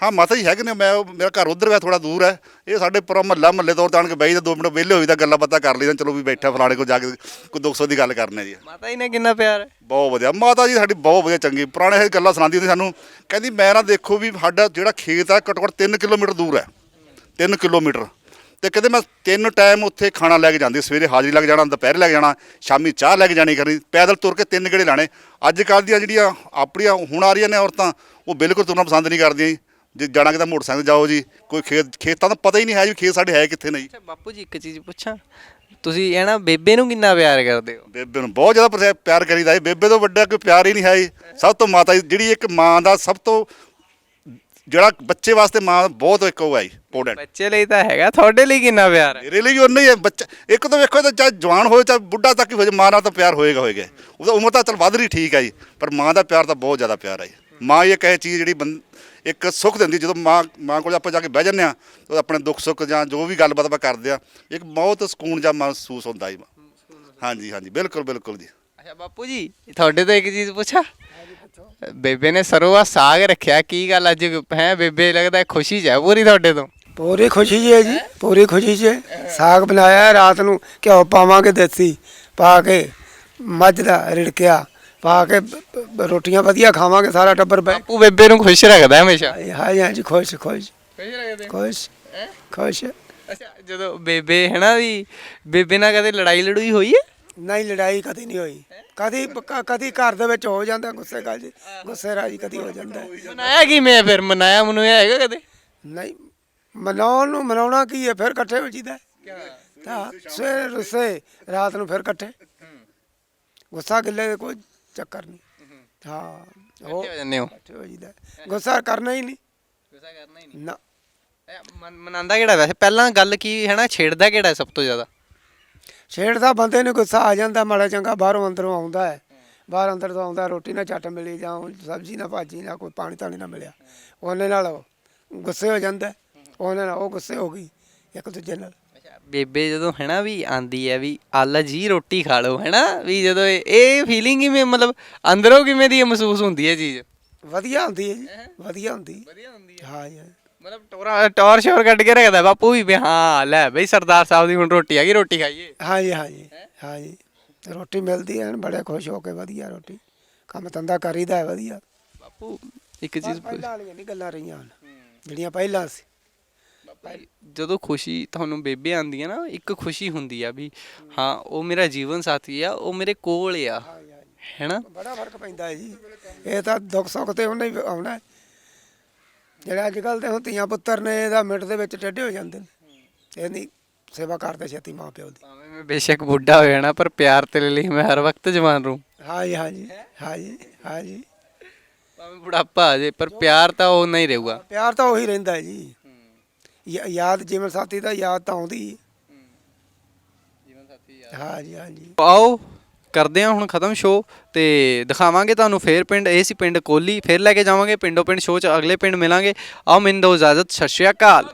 ਹਾਂ ਮਾਤਾ ਜੀ ਹੈਗੇ ਨੇ ਮੈਂ ਉਹ- ਮੇਰਾ ਘਰ ਉਧਰ ਹੈ ਥੋੜਾ ਦੂਰ ਹੈ। ਇਹ ਸਾਡੇ ਪੂਰਾ ਮਹੱਲਾ ਮਹੱਲੇ ਤੌਰ ਤੇ ਆਣ ਕੇ ਬੈਠ ਦੋ ਮਿੰਟ ਵਿਹਲੇ ਹੋਈ ਤਾਂ ਗੱਲਾਂ ਬਾਤਾਂ ਕਰ ਲਈਆਂ ਚਲੋ ਵੀ ਬੈਠਾ ਫਲਾਣੇ ਕੋਲ ਜਾ ਕੇ ਕੋਈ ਦੁੱਖ ਸੁੱਖ ਦੀ ਗੱਲ ਕਰਨੇ ਜੀ। ਮਾਤਾ ਜੀ ਨੇ ਕਿੰਨਾ ਪਿਆਰ ਹੈ? ਬਹੁਤ ਵਧੀਆ ਮਾਤਾ ਜੀ ਸਾਡੀ ਬਹੁਤ ਵਧੀਆ ਚੰਗੀ ਪੁਰਾਣੇ ਇਹ ਗੱਲਾਂ ਸੁਣਾਉਂਦੀ ਹੁੰਦੀ ਸਾਨੂੰ ਕਹਿੰਦੀ ਮੈਂ ਨਾ ਦੇਖੋ ਵੀ ਸਾਡਾ ਜਿਹੜਾ ਖੇਤ ਹੈ ਘੱਟੋ ਘੱਟ 3 ਕਿਲੋਮੀਟਰ ਦੂਰ ਹੈ। 3 ਕਿਲੋਮੀਟਰ। ਤੇ ਕਹਿੰਦੇ ਮੈਂ ਤਿੰਨ ਟਾਈਮ ਉੱਥੇ ਖਾਣਾ ਲੈ ਕੇ ਜਾਂਦੀ ਸਵੇਰੇ ਹਾਜ਼ਰੀ ਲੱਗ ਜਾਣਾ ਦੁਪਹਿਰ ਲੈ ਕੇ ਜਾਣਾ ਸ਼ਾਮੀ ਚਾਹ ਲੈ ਕੇ ਜਾਣੀ ਕਰਨੀ। ਪੈਦਲ ਤੁਰ ਕੇ ਤਿੰਨ ਗੇੜੇ ਲਾਣੇ ਅੱਜ ਕੱਲ੍ਹ ਦੀਆਂ ਜਿਹੜੀਆਂ ਆਪਣੀਆਂ ਹੁਣ ਆ ਰਹੀਆਂ ਨੇ ਔਰਤਾਂ ਉਹ ਬਿਲਕੁਲ ਤੁਰਨਾ ਪਸੰਦ ਨਹੀਂ ਕਰਦੀਆਂ ਜੀ। ਜੇ ਜਾਣਾ ਕਿਤੇ ਮੋਟਰਸਾਈਕਲ ਤੇ ਜਾਓ ਜੀ ਕੋਈ ਖੇਤ ਖੇਤਾਂ ਦਾ ਪਤਾ ਹੀ ਨਹੀਂ ਹੈ ਜੀ ਖੇਤ ਸਾਡੇ ਹੈ ਕਿੱਥੇ ਨਹੀਂ। ਅੱਛਾ ਬਾਪੂ ਜੀ ਇੱਕ ਚੀਜ਼ ਪੁੱਛਾਂ। ਤੁਸੀਂ ਇਹ ਨਾ ਬੇਬੇ ਨੂੰ ਕਿੰਨਾ ਪਿਆਰ ਕਰਦੇ ਹੋ? ਬੇਬੇ ਨੂੰ ਬਹੁਤ ਜ਼ਿਆਦਾ ਪਿਆ- ਪਿਆਰ ਕਰੀਦਾ ਹੈ ਬੇਬੇ ਤੋਂ ਵੱਡਾ ਕੋਈ ਪਿਆਰ ਹੀ ਨਹੀਂ ਹੈ ਜੀ। ਸਭ ਤੋਂ ਮਾਤਾ ਜੀ ਜਿਹੜੀ ਇੱਕ ਮਾਂ ਦਾ ਸਭ ਤੋਂ ਜਿਹੜਾ ਬੱਚੇ ਵਾਸਤੇ ਮਾਂ ਬਹੁਤ ਇੱਕ ਉਹ ਹੈ ਇੰਪੋਰਟੈਂਟ ਬੱਚੇ ਲਈ ਤਾਂ ਹੈਗਾ ਤੁਹਾਡੇ ਲਈ ਕਿੰਨਾ ਪਿਆਰ ਹੈ? ਮੇਰੇ ਲਈ ਵੀ ਉਨਾ ਹੀ ਹੈ ਬੱਚਾ ਇੱਕ ਤਾਂ ਵੇਖੋ ਤਾਂ ਚਾਹੇ ਜਵਾਨ ਹੋਏ ਚਾਹੇ ਬੁੱਢਾ ਤੱਕ ਹੀ ਹੋ ਜਾਏ ਮਾਂ ਨਾਲ ਤਾਂ ਪਿਆਰ ਹੋਏਗਾ ਹੋਏਗਾ। ਉਹਦਾ ਉਮਰ ਤਾਂ ਚਲ ਵੱਧ ਰਹੀ ਠੀਕ ਹੈ ਜੀ ਪਰ ਮਾਂ ਦਾ ਪਿਆਰ ਤਾਂ ਬਹੁਤ ਜ਼ਿਆਦਾ ਪਿਆਰ ਹੈ ਮਾਂ ਇਹ ਕਹੇ ਚੀਜ਼ ਜਿਹੜੀ ਇੱਕ ਸੁੱਖ ਦਿੰਦੀ ਜਦੋਂ ਮਾਂ ਮਾਂ ਕੋਲ ਆਪਾਂ ਜਾ ਕੇ ਬਹਿ ਜੰਨੇ ਆ ਤਾਂ ਆਪਣੇ ਦੁੱਖ ਸੁੱਖ ਜਾਂ ਜੋ ਵੀ ਗੱਲਬਾਤ ਆਪਾਂ ਕਰਦੇ ਆ ਇੱਕ ਬਹੁਤ ਸਕੂਨ ਜਾਂ ਮਹਿਸੂਸ ਹੁੰਦਾ ਜੀ ਹਾਂਜੀ ਹਾਂਜੀ ਬਿਲਕੁਲ ਬਿਲਕੁਲ ਜੀ। ਅੱਛਾ ਬਾਪੂ ਜੀ ਤੁਹਾਡੇ ਤੋਂ ਇੱਕ ਚੀਜ਼ ਪੁੱਛਾਂ? ਬੇਬੇ ਨੇ ਸਰੋਂ ਸਾਗ ਰੱਖਿਆ ਕੀ ਗੱਲ ਅੱਜ? ਹੈ ਬੇਬੇ ਲੱਗਦਾ ਖੁਸ਼ੀ ਚ ਹੈ ਪੂਰੀ ਤੁਹਾਡੇ ਤੋਂ? ਪੂਰੀ ਖੁਸ਼ੀ 'ਚ ਹੈ ਜੀ ਪੂਰੀ ਖੁਸ਼ੀ ਹੈ। ਸਾਗ ਬਣਾਇਆ ਰਾਤ ਨੂੰ ਘਿਓ ਪਾਵਾਂਗੇ ਦੇਸੀ ਪਾ ਕੇ ਮੱਝ ਦਾ ਰਿੜਕਿਆ ਪਾ ਕੇ ਰੋਟੀਆਂ ਵਧੀਆ ਖਾਵਾਂਗੇ ਸਾਰਾ ਟੱਬਰ ਬਾਪੂ ਬੇਬੇ ਨੂੰ ਖੁਸ਼ ਰੱਖਦਾ ਹਮੇਸ਼ਾ। ਹਾਂ ਹਾਂ ਜੀ ਖੁਸ਼ ਖੁਸ਼। ਖੁਸ਼ ਰੱਖਦੇ ਖੁਸ਼ ਖੁਸ਼। ਅੱਛਾ ਜਦੋਂ ਬੇਬੇ ਹੈ ਨਾ ਵੀ ਬੇਬੇ ਨਾਲ ਕਦੇ ਲੜਾਈ ਲੜੂਈ ਹੋਈ ਹੈ? ਨਹੀਂ ਲੜਾਈ ਕਦੀ ਨਹੀਂ ਹੋਈ। ਕਦੀ ਕ- ਕਦੀ ਘਰ ਦੇ ਵਿੱਚ ਹੋ ਜਾਂਦਾ ਗੁੱਸੇ ਗੱਲ ਜੀ। ਗੁੱਸੇ ਰਾਜੀ ਕਦੀ ਹੋ ਜਾਂਦਾ। ਮਨਾਇਆ ਕਿਵੇਂ ਹੈ ਫਿਰ? ਮਨਾਇਆ ਮਨੂਇਆ ਹੈਗਾ ਕਦੇ? ਨਹੀਂ ਮਨਾਉਣ ਨੂੰ ਮਨਾਉਣਾ ਕੀ ਹੈ? ਫਿਰ ਇਕੱਠੇ ਹੋ ਜੀਦਾ ਤਾਂ ਸਵੇਰੇ ਰੁੱਸੇ ਰਾਤ ਨੂੰ ਫਿਰ ਇਕੱਠੇ। ਗੁੱਸਾ ਗਿੱਲੇ ਦਾ ਕੋਈ ਚੱਕਰ ਨਹੀਂ। ਹਾਂ ਹੋ ਜਾਂਦੇ ਹੋ? ਇਕੱਠੇ ਹੋ ਜੀਦਾ ਗੁੱਸਾ ਕਰਨਾ ਹੀ ਨਹੀਂ। ਗੁੱਸਾ ਕਰਨਾ ਹੀ ਨਾ। ਮਨਾਉਂਦਾ ਕਿਹੜਾ ਵੈਸੇ? ਪਹਿਲਾਂ ਗੱਲ ਕੀ ਹੈ ਨਾ ਛੇੜਦਾ ਕਿਹੜਾ ਸਭ ਤੋਂ ਜ਼ਿਆਦਾ? ਛੇੜਦਾ ਬੰਦੇ ਨੂੰ ਗੁੱਸਾ ਆ ਜਾਂਦਾ ਮਾੜਾ ਚੰਗਾ ਬਾਹਰੋਂ ਅੰਦਰੋਂ ਆਉਂਦਾ ਹੈ। ਬਾਹਰ ਅੰਦਰ ਤੋਂ ਆਉਂਦਾ ਰੋਟੀ ਨਾ ਚੱਟ ਮਿਲੀ ਜਾਂ ਸਬਜ਼ੀ ਨਾ ਭਾਜੀ ਨਾ ਕੋਈ ਪਾਣੀ ਤਾਣੀ ਨਾ ਮਿਲਿਆ। ਉਹਨੇ ਨਾਲ ਗੁੱਸੇ ਹੋ ਜਾਂਦਾ ਹੈ। ਉਹਨੇ ਨਾਲ ਉਹ ਗੁੱਸੇ ਹੋ ਗਈ ਇੱਕ ਦੂਜੇ ਨਾਲ। ਬੇਬੇ ਜਦੋਂ ਹੈ ਨਾ ਵੀ ਆਂਦੀ ਹੈ ਵੀ ਆਲਾ ਜੀ ਰੋਟੀ ਖਾ ਲਓ ਹੈ ਨਾ ਵੀ ਜਦੋਂ ਇਹ- ਇਹ ਫੀਲਿੰਗ ਕਿਵੇਂ ਮਤਲਬ ਅੰਦਰੋਂ ਕਿਵੇਂ ਦੀ ਮਹਿਸੂਸ ਹੁੰਦੀ ਹੈ ਚੀਜ਼? ਵਧੀਆ ਹੁੰਦੀ ਹੈ ਜੀ ਵਧੀਆ ਹੁੰਦੀ ਵਧੀਆ ਹੁੰਦੀ ਹਾਂ ਜੀ। ਮਤਲਬ ਟੋਰਾ ਟੌਰ ਸ਼ੋਰ ਕੱਢ ਕੇ ਰੱਖਦਾ ਬਾਪੂ ਵੀ ਵੀ ਹਾਂ ਲੈ ਬਈ ਸਰਦਾਰ ਸਾਹਿਬ ਦੀ ਹੁਣ ਰੋਟੀ ਆ ਗਈ ਰੋਟੀ ਖਾਈਏ। ਹਾਂ ਜੀ ਹਾਂ? ਜੀ ਹਾਂ ਜੀ ਰੋਟੀ ਮਿਲਦੀ ਹੈ ਬੜੇ ਖੁਸ਼ ਹੋ ਕੇ ਵਧੀਆ ਰੋਟੀ। ਕੰਮ ਧੰਦਾ ਕਰੀਦਾ ਹੈ ਵਧੀਆ। ਬਾਪੂ ਇੱਕ ਚੀਜ਼ ਪਹਿਲਾਂ ਵਾਲੀਆਂ ਨਹੀਂ ਗੱਲਾਂ ਰਹੀਆਂ ਹੁਣ। ਜਿਹੜੀਆਂ ਪਹਿਲਾਂ ਸੀ। ਜਦੋਂ ਖੁਸ਼ੀ ਤੁਹਾਨੂੰ ਬੇਬੇ ਆਂਦੀ ਹੈ ਨਾ ਇੱਕ ਖੁਸ਼ੀ ਹੁੰਦੀ ਆ ਵੀ ਹਾਂ ਉਹ ਮੇਰਾ ਜੀਵਨ ਸਾਥੀ ਆ ਉਹ ਮੇਰੇ ਕੋਲ ਆ। ਹੈਨਾ? ਬੜਾ ਫ਼ਰਕ ਪੈਂਦਾ ਹੈ ਜੀ। ਇਹ ਤਾਂ ਦੁੱਖ ਸੁੱਖ ਤੇ ਉਹਨੇ ਆਉਣਾ। ਜਿਹੜੇ ਅੱਜ ਕੱਲ ਦੇ ਹੁਣ ਧੀਆਂ ਪੁੱਤਰ ਨੇ ਇਹਦਾ ਮਿੰਟ ਦੇ ਵਿੱਚ ਟੇਢੇ ਹੋ ਜਾਂਦੇ ਨੇ। ਇਹ ਨਹੀਂ ਸੇਵਾ ਕਰਦੇ ਛੇਤੀ ਮਾਂ ਪਿਓ ਦੀ। ਭਾਵੇਂ ਮੈਂ ਬੇਸ਼ੱਕ ਬੁੱਢਾ ਹੋ ਜਾਣਾ ਪਰ ਪਿਆਰ ਤੇਰੇ ਲਈ ਮੈਂ ਹਰ ਵਕਤ ਜਵਾਨ ਰਹੂੰ। ਹਾਂਜੀ ਹਾਂਜੀ ਹਾਂਜੀ ਹਾਂਜੀ। ਭਾਵੇਂ ਬੁਢਾਪਾ ਆ ਜੇ ਪਰ ਪਿਆਰ ਤਾਂ ਉਹ ਨਹੀਂ ਰਹੂਗਾ। ਪਿਆਰ ਤਾਂ ਉਹੀ ਰਹਿੰਦਾ ਹੈ ਜੀ। ਯਾ- ਯਾਦ ਜੀਵਨ ਸਾਥੀ ਦਾ ਯਾਦ ਤਾਂ ਆਉਂਦੀ। ਜੀਵਨ ਸਾਥੀ ਹਾਂਜੀ ਹਾਂਜੀ। ਆਓ। ਕਰਦੇ ਹਾਂ ਹੁਣ ਖਤਮ ਸ਼ੋਅ ਤੇ ਦਿਖਾਵਾਂਗੇ ਤੁਹਾਨੂੰ ਫੇਰ ਪਿੰਡ, ਇਹ ਸੀ ਪਿੰਡ ਕੋਲੀ, ਫੇਰ ਲੈ ਕੇ ਜਾਵਾਂਗੇ, ਪਿੰਡੋ ਪਿੰਡ ਸ਼ੋਅ ਚ ਅਗਲੇ ਪਿੰਡ ਮਿਲਾਂਗੇ। ਆਓ, ਮੈਨੂੰ ਦਿਓ ਇਜਾਜ਼ਤ, ਸਤਿ ਸ਼੍ਰੀ ਅਕਾਲ।